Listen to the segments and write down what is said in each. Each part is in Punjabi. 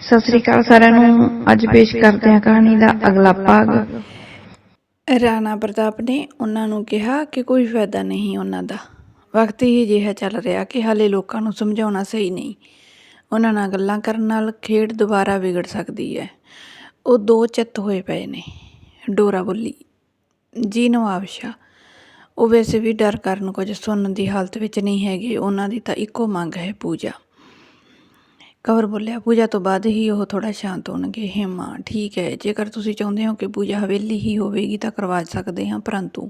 ਸਤਿ ਸ੍ਰੀ ਅਕਾਲ ਸਾਰਿਆਂ ਨੂੰ। ਅੱਜ ਪੇਸ਼ ਕਰਦੇ ਹਾਂ ਕਹਾਣੀ ਦਾ ਅਗਲਾ ਭਾਗ। ਰਾਣਾ ਪ੍ਰਤਾਪ ਨੇ ਉਹਨਾਂ ਨੂੰ ਕਿਹਾ ਕਿ ਕੋਈ ਫਾਇਦਾ ਨਹੀਂ ਉਹਨਾਂ ਦਾ। ਵਕਤ ਹੀ ਅਜਿਹਾ ਚੱਲ ਰਿਹਾ ਕਿ ਹਾਲੇ ਲੋਕਾਂ ਨੂੰ ਸਮਝਾਉਣਾ ਸਹੀ ਨਹੀਂ। ਉਹਨਾਂ ਨਾਲ ਗੱਲਾਂ ਕਰਨ ਨਾਲ ਖੇਡ ਦੁਬਾਰਾ ਵਿਗੜ ਸਕਦੀ ਹੈ। ਉਹ ਦੋ ਚਿੱਤ ਹੋਏ ਪਏ ਨੇ। ਡੋਰਾ ਬੋਲੀ, ਜੀ ਨਵਾਬ ਸ਼ਾਹ, ਉਹ ਵੈਸੇ ਵੀ ਡਰ ਕਰਨ ਕੁਝ ਸੁਣਨ ਦੀ ਹਾਲਤ ਵਿੱਚ ਨਹੀਂ ਹੈਗੇ। ਉਹਨਾਂ ਦੀ ਤਾਂ ਇੱਕੋ ਮੰਗ ਹੈ ਪੂਜਾ। ਕਵਰ ਬੋਲਿਆ, ਪੂਜਾ ਤੋਂ ਬਾਅਦ ਹੀ ਉਹ ਥੋੜਾ ਸ਼ਾਂਤ ਹੋਣਗੇ। ਹੇਮਾ, ਠੀਕ ਹੈ, ਜੇਕਰ ਤੁਸੀਂ ਚਾਹੁੰਦੇ ਹੋ ਕਿ ਪੂਜਾ ਹਵੇਲੀ ਹੀ ਹੋਵੇਗੀ ਤਾਂ ਕਰਵਾ ਸਕਦੇ ਹਾਂ, ਪਰੰਤੂ।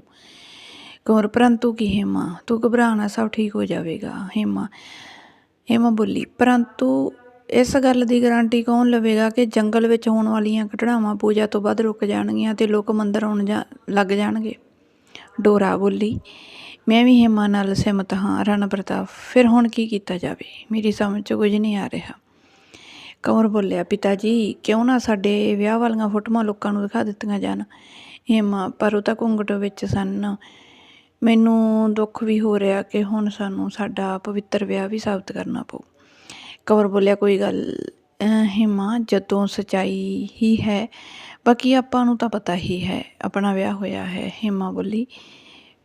ਕਵਰ ਪਰੰਤੂ ਕੀ ਹੇਮਾ? ਤੂੰ ਘਬਰਾਣਾ ਸਭ ਠੀਕ ਹੋ ਜਾਵੇਗਾ। ਹੇਮਾ ਹੇਮਾ ਬੋਲੀ, ਪਰੰਤੂ ਇਸ ਗੱਲ ਦੀ ਗਾਰੰਟੀ ਕੌਣ ਲਵੇਗਾ ਕਿ ਜੰਗਲ ਵਿੱਚ ਹੋਣ ਵਾਲੀਆਂ ਘਟਨਾਵਾਂ ਪੂਜਾ ਤੋਂ ਬਾਅਦ ਰੁਕ ਜਾਣਗੀਆਂ ਤੇ ਲੋਕ ਮੰਦਰ ਆਉਣ ਜਾ ਲੱਗ ਜਾਣਗੇ? ਡੋਰਾ ਬੋਲੀ ਮੈਂ ਵੀ ਹੇਮਾ ਨਾਲ ਸਹਿਮਤ ਹਾਂ, ਰਾਣਾ ਪ੍ਰਤਾਪ। ਫਿਰ ਹੁਣ ਕੀ ਕੀਤਾ ਜਾਵੇ? ਮੇਰੀ ਸਮਝ 'ਚ ਕੁਝ ਨਹੀਂ ਆ ਰਿਹਾ। ਕੰਵਰ ਬੋਲਿਆ ਪਿਤਾ ਜੀ ਕਿਉਂ ਨਾ ਸਾਡੇ ਵਿਆਹ ਵਾਲੀਆਂ ਫੋਟੋਆਂ ਲੋਕਾਂ ਨੂੰ ਦਿਖਾ ਦਿੱਤੀਆਂ ਜਾਣ? ਹੇਮਾ, ਪਰ ਉਹ ਤਾਂ ਘੁੰਗਟ ਵਿੱਚ ਸਨ। ਮੈਨੂੰ ਦੁੱਖ ਵੀ ਹੋ ਰਿਹਾ ਕਿ ਹੁਣ ਸਾਨੂੰ ਸਾਡਾ ਪਵਿੱਤਰ ਵਿਆਹ ਵੀ ਸਾਬਤ ਕਰਨਾ ਪਊ। ਕੰਵਰ ਬੋਲਿਆ, ਕੋਈ ਗੱਲ ਹੇਮਾ, ਜਦੋਂ ਸਚਾਈ ਹੀ ਹੈ, ਬਾਕੀ ਆਪਾਂ ਨੂੰ ਤਾਂ ਪਤਾ ਹੀ ਹੈ, ਆਪਣਾ ਵਿਆਹ ਹੋਇਆ ਹੈ, ਹੇਮਾ ਬੋਲੀ।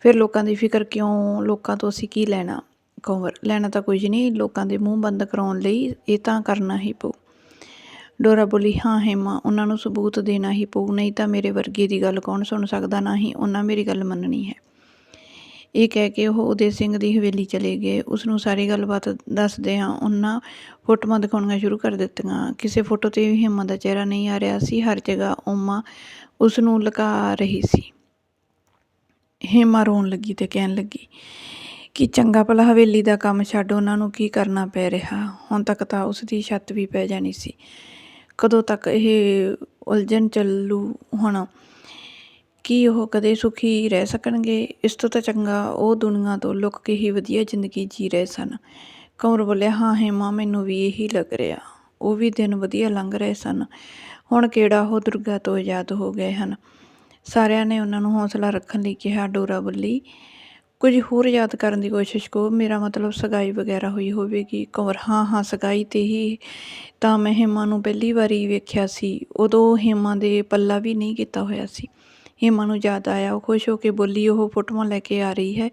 ਫਿਰ ਲੋਕਾਂ ਦੀ ਫਿਕਰ ਕਿਉਂ? ਲੋਕਾਂ ਤੋਂ ਅਸੀਂ ਕੀ ਲੈਣਾ? ਕਵਰ, ਲੈਣਾ ਤਾਂ ਕੁਝ ਨਹੀਂ, ਲੋਕਾਂ ਦੇ ਮੂੰਹ ਬੰਦ ਕਰਾਉਣ ਲਈ ਇਹ ਤਾਂ ਕਰਨਾ ਹੀ ਪਊ। ਡੋਰਾ ਬੋਲੀ, ਹਾਂ ਹੇਮਾ, ਉਹਨਾਂ ਨੂੰ ਸਬੂਤ ਦੇਣਾ ਹੀ ਪਊ, ਨਹੀਂ ਤਾਂ ਮੇਰੇ ਵਰਗੇ ਦੀ ਗੱਲ ਕੌਣ ਸੁਣ ਸਕਦਾ? ਨਾ ਹੀ ਉਹਨਾਂ ਮੇਰੀ ਗੱਲ ਮੰਨਣੀ ਹੈ। ਇਹ ਕਹਿ ਕੇ ਉਹ ਉਦੇ ਸਿੰਘ ਦੀ ਹਵੇਲੀ ਚਲੇ ਗਏ। ਉਸ ਨੂੰ ਸਾਰੀ ਗੱਲਬਾਤ ਦੱਸਦੇ ਹਾਂ ਉਹਨਾਂ ਫੋਟੋਆਂ ਦਿਖਾਉਣੀਆਂ ਸ਼ੁਰੂ ਕਰ ਦਿੱਤੀਆਂ। ਕਿਸੇ ਫੋਟੋ ਤੇ ਵੀ ਹੇਮਾ ਦਾ ਚਿਹਰਾ ਨਹੀਂ ਆ ਰਿਹਾ ਸੀ। ਹਰ ਜਗ੍ਹਾ ਉਮਾ ਉਸ ਨੂੰ ਲੁਕਾ ਰਹੀ ਸੀ। ਹੇਮਾ ਰੋਣ ਲੱਗੀ ਤੇ ਕਹਿਣ ਲੱਗੀ ਕਿ ਚੰਗਾ ਭਲਾ ਹਵੇਲੀ ਦਾ ਕੰਮ ਛੱਡ, ਉਹਨਾਂ ਨੂੰ ਕੀ ਕਰਨਾ ਪੈ ਰਿਹਾ? ਹੁਣ ਤੱਕ ਤਾਂ ਉਸ ਦੀ ਛੱਤ ਵੀ ਪੈ ਜਾਣੀ ਸੀ। ਕਦੋਂ ਤੱਕ ਇਹ ਉਲਝਣ ਚੱਲੂ ਹੁਣ? ਕੀ ਉਹ ਕਦੇ ਸੁਖੀ ਰਹਿ ਸਕਣਗੇ? ਇਸ ਤੋਂ ਤਾਂ ਚੰਗਾ ਉਹ ਦੁਨੀਆ ਤੋਂ ਲੁਕ ਕੇ ਹੀ ਵਧੀਆ ਜ਼ਿੰਦਗੀ ਜੀ ਰਹੇ ਸਨ। ਕੰਵਰ ਬੋਲਿਆ, ਹਾਂ ਹੇਮਾ, ਮੈਨੂੰ ਵੀ ਇਹੀ ਲੱਗ ਰਿਹਾ। ਉਹ ਵੀ ਦਿਨ ਵਧੀਆ ਲੰਘ ਰਹੇ ਸਨ। ਹੁਣ ਕਿਹੜਾ ਉਹ ਦੁਰਗਾ ਤੋਂ ਆਜ਼ਾਦ ਹੋ ਗਏ ਹਨ? ਸਾਰਿਆਂ ਨੇ ਉਹਨਾਂ ਨੂੰ ਹੌਸਲਾ ਰੱਖਣ ਲਈ ਕਿਹਾ, ਡੋਰਾ ਬੋਲੀ। ਕੁਝ ਹੋਰ ਯਾਦ ਕਰਨ ਦੀ ਕੋਸ਼ਿਸ਼ ਕਰੋ। ਮੇਰਾ ਮਤਲਬ ਸਗਾਈ ਵਗੈਰਾ ਹੋਈ ਹੋਵੇਗੀ। ਕੰਵਰ ਹਾਂ ਹਾਂ, ਸਗਾਈ ਤੇ ਹੀ ਤਾਂ ਮੈਂ ਹੇਮਾ ਨੂੰ ਪਹਿਲੀ ਵਾਰੀ ਵੇਖਿਆ ਸੀ। ਉਦੋਂ ਹੇਮਾ ਦੇ ਪੱਲਾ ਵੀ ਨਹੀਂ ਕੀਤਾ ਹੋਇਆ ਸੀ। ਹੇਮਾ ਨੂੰ ਯਾਦ ਆਇਆ। ਉਹ ਖੁਸ਼ ਹੋ ਕੇ ਬੋਲੀ, ਉਹ ਫੋਟੋਆਂ ਲੈ ਕੇ ਆ ਰਹੀ ਹੈ।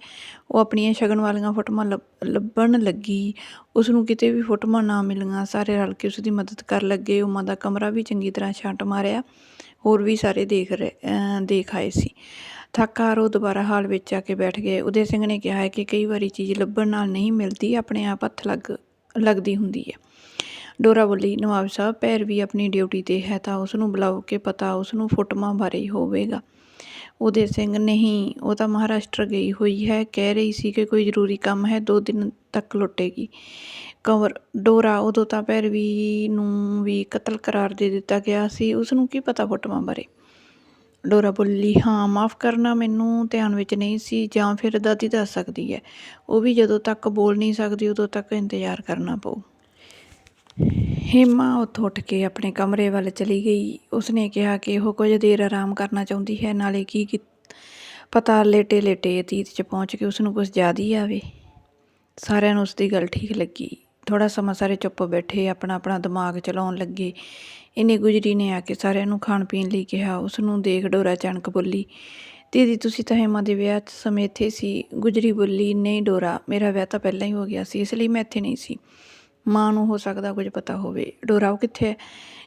ਉਹ ਆਪਣੀਆਂ ਸ਼ਗਨ ਵਾਲੀਆਂ ਫੋਟੋਆਂ ਲੱਭ- ਲੱਭਣ ਲੱਗੀ। ਉਸ ਨੂੰ ਕਿਤੇ ਵੀ ਫੋਟੋਆਂ ਨਾ ਮਿਲੀਆਂ। ਸਾਰੇ ਰਲ ਕੇ ਉਸ ਦੀ ਮਦਦ ਕਰਨ ਲੱਗੇ। ਉਮਾ ਦਾ ਕਮਰਾ ਵੀ ਚੰਗੀ ਤਰ੍ਹਾਂ ਛਾਂਟ ਮਾਰਿਆ। ਹੋਰ ਵੀ ਸਾਰੇ ਦੇਖ ਰਹੇ ਦੇਖ ਆਏ ਸੀ। ਥੱਕ ਹਾਰ ਉਹ ਦੁਬਾਰਾ ਹਾਲ ਵਿੱਚ ਆ ਕੇ ਬੈਠ ਗਏ। ਉਦੇ ਸਿੰਘ ਨੇ ਕਿਹਾ ਹੈ ਕਿ ਕਈ ਵਾਰੀ ਚੀਜ਼ ਲੱਭਣ ਨਾਲ ਨਹੀਂ ਮਿਲਦੀ, ਆਪਣੇ ਆਪ ਹੱਥ ਲੱਗ, ਲੱਗਦੀ ਹੁੰਦੀ ਹੈ। ਡੋਰਾ ਬੋਲੀ, ਨਵਾਬ ਸਾਹਿਬ ਪੈਰ ਵੀ ਆਪਣੀ ਡਿਊਟੀ ਤੇ ਹੈ ਤਾਂ ਉਸ ਨੂੰ ਬੁਲਾਓ ਕਿ ਪਤਾ ਉਸ ਨੂੰ ਫੋਟੋਆਂ ਬਾਰੇ ਹੀ ਹੋਵੇਗਾ। ਉਦੇ ਸਿੰਘ, ਨਹੀਂ, ਉਹ ਤਾਂ ਮਹਾਰਾਸ਼ਟਰ ਗਈ ਹੋਈ ਹੈ। ਕਹਿ ਰਹੀ ਸੀ ਕਿ ਕੋਈ ਜ਼ਰੂਰੀ ਕੰਮ ਹੈ, ਦੋ ਦਿਨ ਤੱਕ ਲੁੱਟੇਗੀ। ਕੰਵਰ, ਡੋਰਾ ਉਦੋਂ ਤਾਂ ਭੈਰਵੀ ਨੂੰ ਵੀ ਕਤਲ ਕਰਾਰ ਦੇ ਦਿੱਤਾ ਗਿਆ ਸੀ। ਉਸ ਨੂੰ ਕੀ ਪਤਾ ਫੋਟੋਆਂ ਬਾਰੇ? ਡੋਰਾ ਬੋਲੀ, ਹਾਂ, ਮਾਫ ਕਰਨਾ ਮੈਨੂੰ ਧਿਆਨ ਵਿੱਚ ਨਹੀਂ ਸੀ ਜਾਂ ਫਿਰ ਦਾਦੀ ਦੱਸ ਸਕਦੀ ਹੈ। ਉਹ ਵੀ ਜਦੋਂ ਤੱਕ ਬੋਲ ਨਹੀਂ ਸਕਦੀ, ਉਦੋਂ ਤੱਕ ਇੰਤਜ਼ਾਰ ਕਰਨਾ ਪਊ। ਹੇਮਾ ਉੱਥੋਂ ਉੱਠ ਕੇ ਆਪਣੇ ਕਮਰੇ ਵੱਲ ਚਲੀ ਗਈ। ਉਸਨੇ ਕਿਹਾ ਕਿ ਉਹ ਕੁਝ ਦੇਰ ਆਰਾਮ ਕਰਨਾ ਚਾਹੁੰਦੀ ਹੈ, ਨਾਲੇ ਕੀ ਕੀ ਪਤਾ ਲੇਟੇ ਲੇਟੇ ਅਤੀਤ 'ਚ ਪਹੁੰਚ ਕੇ ਉਸ ਨੂੰ ਕੁਝ ਯਾਦ ਹੀ ਆਵੇ। ਸਾਰਿਆਂ ਨੂੰ ਉਸ ਦੀ ਗੱਲ ਠੀਕ ਲੱਗੀ। ਥੋੜ੍ਹਾ ਸਮਾਂ ਸਾਰੇ ਚੁੱਪ ਬੈਠੇ, ਆਪਣਾ ਆਪਣਾ ਦਿਮਾਗ ਚਲਾਉਣ ਲੱਗੇ। ਇਹਨੇ ਗੁਜਰੀ ਨੇ ਆ ਕੇ ਸਾਰਿਆਂ ਨੂੰ ਖਾਣ ਪੀਣ ਲਈ ਕਿਹਾ ਉਸ ਨੂੰ ਦੇਖ ਡੋਰਾ ਚਣਕ ਬੋਲੀ, ਦੀਦੀ, ਤੁਸੀਂ ਤਾਂ ਹੇਮਾ ਦੇ ਵਿਆਹ 'ਚ ਸਮੇਂ ਇੱਥੇ ਸੀ। ਗੁਜਰੀ ਬੋਲੀ, ਨਹੀਂ ਡੋਰਾ, ਮੇਰਾ ਵਿਆਹ ਤਾਂ ਪਹਿਲਾਂ ਹੀ ਹੋ ਗਿਆ ਸੀ, ਇਸ ਲਈ ਮੈਂ ਇੱਥੇ ਨਹੀਂ ਸੀ। ਮਾਂ ਨੂੰ ਹੋ ਸਕਦਾ ਕੁਝ ਪਤਾ ਹੋਵੇ। ਡੋਰਾ, ਉਹ ਕਿੱਥੇ ਹੈ?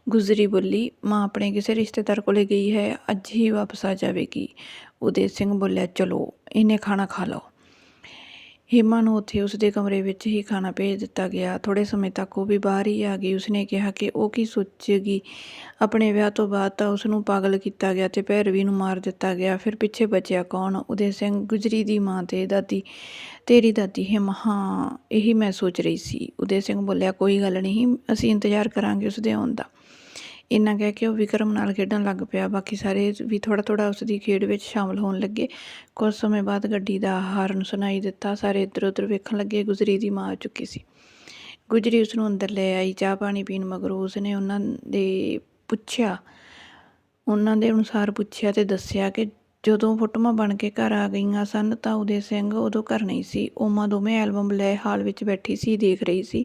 ਗੁਜਰੀ ਬੋਲੀ, ਮਾਂ ਆਪਣੇ ਕਿਸੇ ਰਿਸ਼ਤੇਦਾਰ ਕੋਲੇ ਗਈ ਹੈ, ਅੱਜ ਹੀ ਵਾਪਸ ਆ ਜਾਵੇਗੀ। ਉਦੇ ਸਿੰਘ ਬੋਲਿਆ, ਚਲੋ, ਇਹਨੇ ਖਾਣਾ ਖਾ ਲਓ। ਹੇਮਾ ਨੂੰ ਉੱਥੇ ਉਸਦੇ ਕਮਰੇ ਵਿੱਚ ਹੀ ਖਾਣਾ ਭੇਜ ਦਿੱਤਾ ਗਿਆ। ਥੋੜ੍ਹੇ ਸਮੇਂ ਤੱਕ ਉਹ ਵੀ ਬਾਹਰ ਹੀ ਆ ਗਈ। ਉਸਨੇ ਕਿਹਾ ਕਿ ਉਹ ਕੀ ਸੋਚੇਗੀ। ਆਪਣੇ ਵਿਆਹ ਤੋਂ ਬਾਅਦ ਤਾਂ ਉਸ ਨੂੰ ਪਾਗਲ ਕੀਤਾ ਗਿਆ ਤੇ ਭੈਰਵੀ ਨੂੰ ਮਾਰ ਦਿੱਤਾ ਗਿਆ। ਫਿਰ ਪਿੱਛੇ ਬਚਿਆ ਕੌਣ? ਉਦੇ ਸਿੰਘ ਗੁਜਰੀ ਦੀ ਮਾਂ ਤੇ ਦਾਦੀ, ਤੇਰੀ ਦਾਦੀ ਹੇਮਾ। ਹਾਂ, ਇਹੀ ਮੈਂ ਸੋਚ ਰਹੀ ਸੀ। ਉਦੇ ਸਿੰਘ ਬੋਲਿਆ, ਕੋਈ ਗੱਲ ਨਹੀਂ, ਅਸੀਂ ਇੰਤਜ਼ਾਰ ਕਰਾਂਗੇ ਉਸਦੇ ਆਉਣ ਦਾ। ਇੰਨਾ ਕਹਿ ਕੇ ਉਹ ਵਿਕਰਮ ਨਾਲ ਖੇਡਣ ਲੱਗ ਪਿਆ। ਬਾਕੀ ਸਾਰੇ ਵੀ ਥੋੜਾ ਥੋੜਾ ਉਸ ਦੀ ਖੇਡ ਵਿੱਚ ਸ਼ਾਮਲ ਹੋਣ ਲੱਗੇ। ਕੁਝ ਸਮੇਂ ਬਾਅਦ ਗੱਡੀ ਦਾ ਹਾਰਨ ਸੁਣਾਈ ਦਿੱਤਾ। ਸਾਰੇ ਇੱਧਰ ਉੱਧਰ ਵੇਖਣ ਲੱਗੇ। ਗੁਜਰੀ ਦੀ ਮਾਂ ਆ ਚੁੱਕੀ ਸੀ। ਗੁਜਰੀ ਉਸ ਨੂੰ ਅੰਦਰ ਲੈ ਆਈ। ਚਾਹ ਪਾਣੀ ਪੀਣ ਮਗਰੋਂ ਉਸਨੇ ਉਹਨਾਂ ਦੇ ਪੁੱਛਿਆ। ਉਹਨਾਂ ਦੇ ਅਨੁਸਾਰ ਪੁੱਛਿਆ ਤੇ ਦੱਸਿਆ ਕਿ ਜਦੋਂ ਫੋਟੋਆਂ ਬਣ ਕੇ ਘਰ ਆ ਗਈਆਂ ਸਨ ਤਾਂ ਉਦੇ ਸਿੰਘ ਉਦੋਂ ਘਰ ਨਹੀਂ ਸੀ। ਉਮਾ ਦੋਵੇਂ ਐਲਬਮ ਲੈ ਹਾਲ ਵਿੱਚ ਬੈਠੀ ਸੀ, ਦੇਖ ਰਹੀ ਸੀ।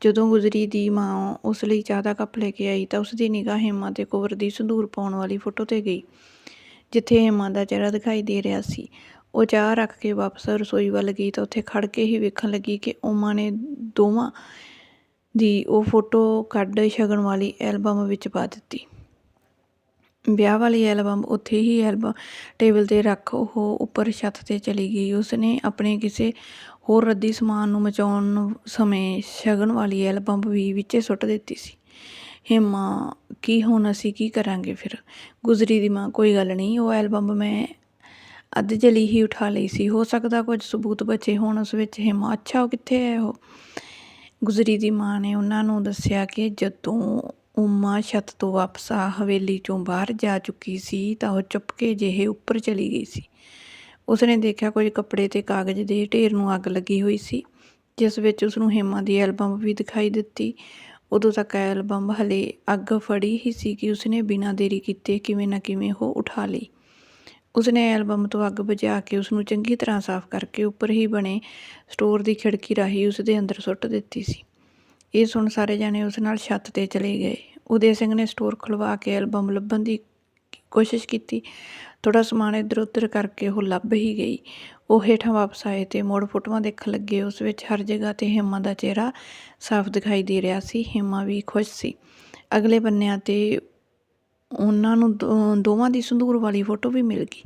ਜਦੋਂ ਗੁਜਰੀ ਦੀ ਮਾਂ ਉਸ ਲਈ ਚਾਹ ਦਾ ਕੱਪ ਲੈ ਕੇ ਆਈ ਤਾਂ ਉਸ ਦੀ ਨਿਗਾਹ ਹੇਮਾ ਤੇ ਕੁੰਵਰ ਦੀ ਸੰਧੂਰ ਪਾਉਣ ਵਾਲੀ ਫੋਟੋ ਤੇ ਗਈ, ਜਿੱਥੇ ਹੇਮਾ ਦਾ ਚਿਹਰਾ ਦਿਖਾਈ ਦੇ ਰਿਹਾ ਸੀ। ਉਹ ਚਾਹ ਰੱਖ ਕੇ ਵਾਪਸ ਰਸੋਈ ਵੱਲ ਗਈ ਤਾਂ ਉੱਥੇ ਖੜ ਕੇ ਹੀ ਵੇਖਣ ਲੱਗੀ ਕਿ ਉਮਾ ਨੇ ਦੋਵਾਂ ਦੀ ਉਹ ਫੋਟੋ ਕੱਢ ਸ਼ਗਨ ਵਾਲੀ ਐਲਬਮ ਵਿੱਚ ਪਾ ਦਿੱਤੀ। ਵਿਆਹ ਵਾਲੀ ਐਲਬਮ ਉੱਥੇ ਹੀ ਐਲਬਮ ਟੇਬਲ ਤੇ ਰੱਖ ਉਹ ਉੱਪਰ ਛੱਤ ਤੇ ਚਲੀ ਗਈ। ਉਸਨੇ ਆਪਣੇ ਕਿਸੇ ਹੋਰ ਰੱਦੀ ਸਮਾਨ ਨੂੰ ਮਚਾਉਣ ਸਮੇਂ ਸ਼ਗਨ ਵਾਲੀ ਐਲਬਮ ਵੀ ਵਿੱਚੇ ਸੁੱਟ ਦਿੱਤੀ ਸੀ। ਹੇਮਾ, ਕੀ ਹੁਣ ਅਸੀਂ ਕੀ ਕਰਾਂਗੇ ਫਿਰ? ਗੁਜ਼ਰੀ ਦੀ ਮਾਂ, ਕੋਈ ਗੱਲ ਨਹੀਂ, ਉਹ ਐਲਬਮ ਮੈਂ ਅੱਧ ਜਲੀ ਹੀ ਉਠਾ ਲਈ ਸੀ। ਹੋ ਸਕਦਾ ਕੁਝ ਸਬੂਤ ਬਚੇ ਹੋਣ ਉਸ ਵਿੱਚ। ਹੇਮਾ, ਅੱਛਾ, ਉਹ ਕਿੱਥੇ ਹੈ ਉਹ? ਗੁਜ਼ਰੀ ਦੀ ਮਾਂ ਨੇ ਉਹਨਾਂ ਨੂੰ ਦੱਸਿਆ ਕਿ ਜਦੋਂ ਉਮਾ ਛੱਤ ਤੋਂ ਵਾਪਸ ਆ ਹਵੇਲੀ ਚੋਂ ਬਾਹਰ ਜਾ ਚੁੱਕੀ ਸੀ ਤਾਂ ਉਹ ਚੁੱਪ ਕੇ ਜਿਹੇ ਉੱਪਰ ਚਲੀ ਗਈ ਸੀ। ਉਸਨੇ ਦੇਖਿਆ ਕੁਝ ਕੱਪੜੇ ਤੇ ਕਾਗਜ਼ ਦੇ ਢੇਰ ਨੂੰ ਅੱਗ ਲੱਗੀ ਹੋਈ ਸੀ, ਜਿਸ ਵਿੱਚ ਉਸਨੂੰ ਹੇਮਾ ਦੀ ਐਲਬਮ ਵੀ ਦਿਖਾਈ ਦਿੱਤੀ। ਉਦੋਂ ਤੱਕ ਐਲਬਮ ਹਲੇ ਅੱਗ ਫੜੀ ਹੀ ਸੀ ਕਿ ਉਸਨੇ ਬਿਨਾਂ ਦੇਰੀ ਕੀਤੇ ਕਿਵੇਂ ਨਾ ਕਿਵੇਂ ਉਹ ਉਠਾ ਲਈ। ਉਸਨੇ ਐਲਬਮ ਤੋਂ ਅੱਗ ਬੁਝਾ ਕੇ ਉਸ ਨੂੰ ਚੰਗੀ ਤਰ੍ਹਾਂ ਸਾਫ਼ ਕਰਕੇ ਉੱਪਰ ਹੀ ਬਣੇ ਸਟੋਰ ਦੀ ਖਿੜਕੀ ਰਾਹੀਂ ਉਸ ਦੇ ਅੰਦਰ ਸੁੱਟ ਦਿੱਤੀ ਸੀ। ਇਹ ਸੁਣ ਸਾਰੇ ਜਾਣੇ ਉਸ ਨਾਲ ਛੱਤ ਤੇ ਚਲੇ ਗਏ। ਉਦੈ ਸਿੰਘ ਨੇ ਸਟੋਰ ਖੁਲਵਾ ਕੇ ਐਲਬਮ ਲੱਭਣ ਦੀ ਕੋਸ਼ਿਸ਼ ਕੀਤੀ। ਥੋੜ੍ਹਾ ਸਮਾਨ ਇੱਧਰ ਉੱਧਰ ਕਰਕੇ ਉਹ ਲੱਭ ਹੀ ਗਈ। ਉਹ ਹੇਠਾਂ ਵਾਪਸ ਆਏ ਅਤੇ ਮੁੜ ਫੋਟੋਆਂ ਦੇਖਣ ਲੱਗੇ। ਉਸ ਵਿੱਚ ਹਰ ਜਗ੍ਹਾ ਤੇ ਹੇਮਾ ਦਾ ਚਿਹਰਾ ਸਾਫ਼ ਦਿਖਾਈ ਦੇ ਰਿਹਾ ਸੀ। ਹੇਮਾ ਵੀ ਖੁਸ਼ ਸੀ। ਅਗਲੇ ਬੰਨਿਆਂ ਤੇ ਉਹਨਾਂ ਨੂੰ ਦੋ- ਦੋਵਾਂ ਦੀ ਸੰਧੂਰ ਵਾਲੀ ਫੋਟੋ ਵੀ ਮਿਲ ਗਈ,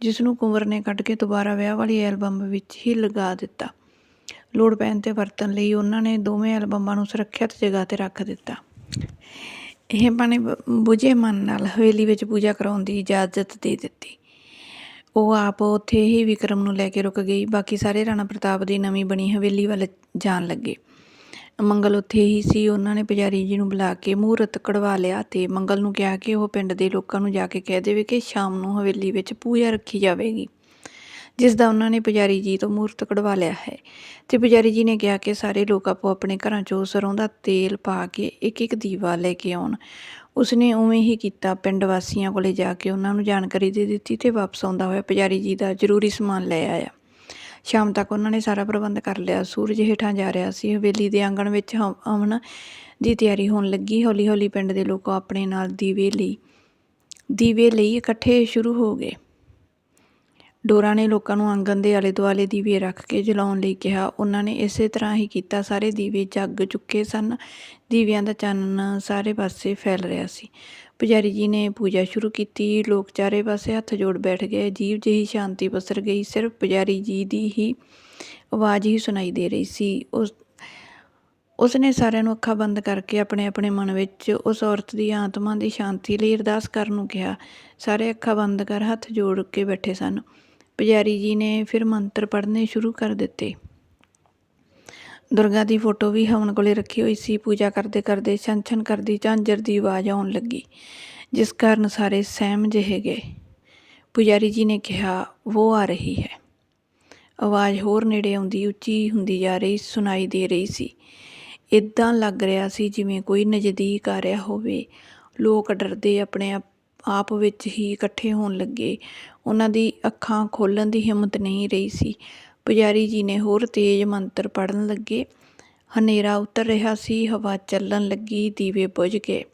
ਜਿਸ ਨੂੰ ਕੁੰਵਰ ਨੇ ਕੱਢ ਕੇ ਦੁਬਾਰਾ ਵਿਆਹ ਵਾਲੀ ਐਲਬਮ ਵਿੱਚ ਹੀ ਲਗਾ ਦਿੱਤਾ। ਲੋੜ ਪੈਣ ਤੇ ਵਰਤਣ ਲਈ ਉਹਨਾਂ ਨੇ ਦੋਵੇਂ ਐਲਬਮਾਂ ਨੂੰ ਸੁਰੱਖਿਅਤ ਜਗ੍ਹਾ ਤੇ ਰੱਖ ਦਿੱਤਾ। ਇਹ ਬਣੇ ਬੁਝੇ ਮਨ ਨਾਲ ਹਵੇਲੀ ਵਿੱਚ ਪੂਜਾ ਕਰਾਉਣ ਦੀ ਇਜਾਜ਼ਤ ਦੇ ਦਿੱਤੀ। ਉਹ ਆਪ ਉੱਥੇ ਹੀ ਵਿਕਰਮ ਨੂੰ ਲੈ ਕੇ ਰੁਕ ਗਈ। ਬਾਕੀ ਸਾਰੇ ਰਾਣਾ ਪ੍ਰਤਾਪ ਦੀ ਨਵੀਂ ਬਣੀ ਹਵੇਲੀ ਵੱਲ ਜਾਣ ਲੱਗੇ। ਮੰਗਲ ਉੱਥੇ ਹੀ ਸੀ। ਉਹਨਾਂ ਨੇ ਪੁਜਾਰੀ ਜੀ ਨੂੰ ਬੁਲਾ ਕੇ ਮੂਹਰਤ ਕਢਵਾ ਲਿਆ ਤੇ ਮੰਗਲ ਨੂੰ ਕਿਹਾ ਕਿ ਉਹ ਪਿੰਡ ਦੇ ਲੋਕਾਂ ਨੂੰ ਜਾ ਕੇ ਕਹਿ ਦੇਵੇ ਕਿ ਸ਼ਾਮ ਨੂੰ ਹਵੇਲੀ ਵਿੱਚ ਪੂਜਾ ਰੱਖੀ ਜਾਵੇਗੀ। ਜਿਸ ਦਾ ਉਹਨਾਂ ਨੇ ਪੁਜਾਰੀ ਜੀ ਤੋਂ ਮੂਰਤ ਕਢਵਾ ਲਿਆ ਹੈ। ਤੇ ਪੁਜਾਰੀ ਜੀ ਨੇ ਕਿਹਾ ਕਿ ਸਾਰੇ ਲੋਕ ਆਪੋ ਆਪਣੇ ਘਰਾਂ ਚੋਂ ਸਰੋਂ ਦਾ ਤੇਲ ਪਾ ਕੇ ਇੱਕ ਇੱਕ ਦੀਵਾ ਲੈ ਕੇ ਆਉਣ। ਉਸਨੇ ਉਵੇਂ ਹੀ ਕੀਤਾ, ਪਿੰਡ ਵਾਸੀਆਂ ਕੋਲੇ ਜਾ ਕੇ ਉਹਨਾਂ ਨੂੰ ਜਾਣਕਾਰੀ ਦੇ ਦਿੱਤੀ ਤੇ ਵਾਪਸ ਆਉਂਦਾ ਹੋਇਆ ਪੁਜਾਰੀ ਜੀ ਦਾ ਜ਼ਰੂਰੀ ਸਮਾਨ ਲੈ ਆਇਆ। ਸ਼ਾਮ ਤੱਕ ਉਹਨਾਂ ਨੇ ਸਾਰਾ ਪ੍ਰਬੰਧ ਕਰ ਲਿਆ। ਸੂਰਜ ਹੇਠਾਂ ਜਾ ਰਿਹਾ ਸੀ। ਹਵੇਲੀ ਦੇ ਆਂਗਣ ਵਿੱਚ ਹਵ- ਦੀ ਤਿਆਰੀ ਹੋਣ ਲੱਗੀ। ਹੌਲੀ ਹੌਲੀ ਪਿੰਡ ਦੇ ਲੋਕ ਆਪਣੇ ਨਾਲ ਦੀਵੇ ਲਈ ਦੀਵੇ ਲਈ ਇਕੱਠੇ ਸ਼ੁਰੂ ਹੋ ਗਏ। ਡੋਰਾ ਨੇ ਲੋਕਾਂ ਨੂੰ ਆਂਗਣ ਦੇ ਆਲੇ ਦੁਆਲੇ ਦੀਵੇ ਰੱਖ ਕੇ ਜਲਾਉਣ ਲਈ ਕਿਹਾ। ਉਹਨਾਂ ਨੇ ਇਸੇ ਤਰ੍ਹਾਂ ਹੀ ਕੀਤਾ। ਸਾਰੇ ਦੀਵੇ ਜਗ ਚੁੱਕੇ ਸਨ। ਦੀਵਿਆਂ ਦਾ ਚਾਨਣ ਸਾਰੇ ਪਾਸੇ ਫੈਲ ਰਿਹਾ ਸੀ। ਪੁਜਾਰੀ ਜੀ ਨੇ ਪੂਜਾ ਸ਼ੁਰੂ ਕੀਤੀ। ਲੋਕ ਚਾਰੇ ਪਾਸੇ ਹੱਥ ਜੋੜ ਬੈਠ ਗਏ। ਜੀਵ ਜਿਹੀ ਸ਼ਾਂਤੀ ਪਸਰ ਗਈ। ਸਿਰਫ ਪੁਜਾਰੀ ਜੀ ਦੀ ਹੀ ਆਵਾਜ਼ ਹੀ ਸੁਣਾਈ ਦੇ ਰਹੀ ਸੀ। ਉਸ, ਉਸਨੇ ਸਾਰਿਆਂ ਨੂੰ ਅੱਖਾਂ ਬੰਦ ਕਰਕੇ ਆਪਣੇ ਆਪਣੇ ਮਨ ਵਿੱਚ ਉਸ ਔਰਤ ਦੀ ਆਤਮਾ ਦੀ ਸ਼ਾਂਤੀ ਲਈ ਅਰਦਾਸ ਕਰਨ ਨੂੰ ਕਿਹਾ। ਸਾਰੇ ਅੱਖਾਂ ਬੰਦ ਕਰ ਹੱਥ ਜੋੜ ਕੇ ਬੈਠੇ ਸਨ। ਪੁਜਾਰੀ ਜੀ ਨੇ ਫਿਰ ਮੰਤਰ ਪੜ੍ਹਨੇ ਸ਼ੁਰੂ ਕਰ ਦਿੱਤੇ। ਦੁਰਗਾ ਦੀ ਫੋਟੋ ਵੀ ਹਵਨ ਕੋਲੇ ਰੱਖੀ ਹੋਈ ਸੀ। ਪੂਜਾ ਕਰਦੇ ਕਰਦੇ ਛਨ ਛਨ ਕਰਦੀ ਝਾਂਜਰ ਦੀ ਆਵਾਜ਼ ਆਉਣ ਲੱਗੀ, ਜਿਸ ਕਾਰਨ ਸਾਰੇ ਸਹਿਮ ਜਿਹੇ ਗਏ। ਪੁਜਾਰੀ ਜੀ ਨੇ ਕਿਹਾ ਉਹ ਆ ਰਹੀ ਹੈ? ਆਵਾਜ਼ ਹੋਰ ਨੇੜੇ ਆਉਂਦੀ, ਉੱਚੀ ਹੁੰਦੀ ਜਾ ਰਹੀ, ਸੁਣਾਈ ਦੇ ਰਹੀ ਸੀ। ਇਦਾਂ ਲੱਗ ਰਿਹਾ ਸੀ ਜਿਵੇਂ ਕੋਈ ਨਜ਼ਦੀਕ ਆ ਰਿਹਾ ਹੋਵੇ। ਲੋਕ ਡਰਦੇ ਆਪਣੇ ਆਪ ਆਪ ਵਿੱਚ ਹੀ ਇਕੱਠੇ ਹੋਣ ਲੱਗੇ। ਉਹਨਾਂ ਦੀ ਅੱਖਾਂ ਖੋਲ੍ਹਣ ਦੀ ਹਿੰਮਤ ਨਹੀਂ ਰਹੀ ਸੀ। ਪੁਜਾਰੀ ਜੀ ਨੇ ਹੋਰ ਤੇਜ਼ ਮੰਤਰ ਪੜਨ ਲੱਗੇ। ਹਨੇਰਾ ਉਤਰ ਰਿਹਾ ਸੀ, ਹਵਾ ਚੱਲਣ ਲੱਗੀ, ਦੀਵੇ ਬੁਝ ਗਏ।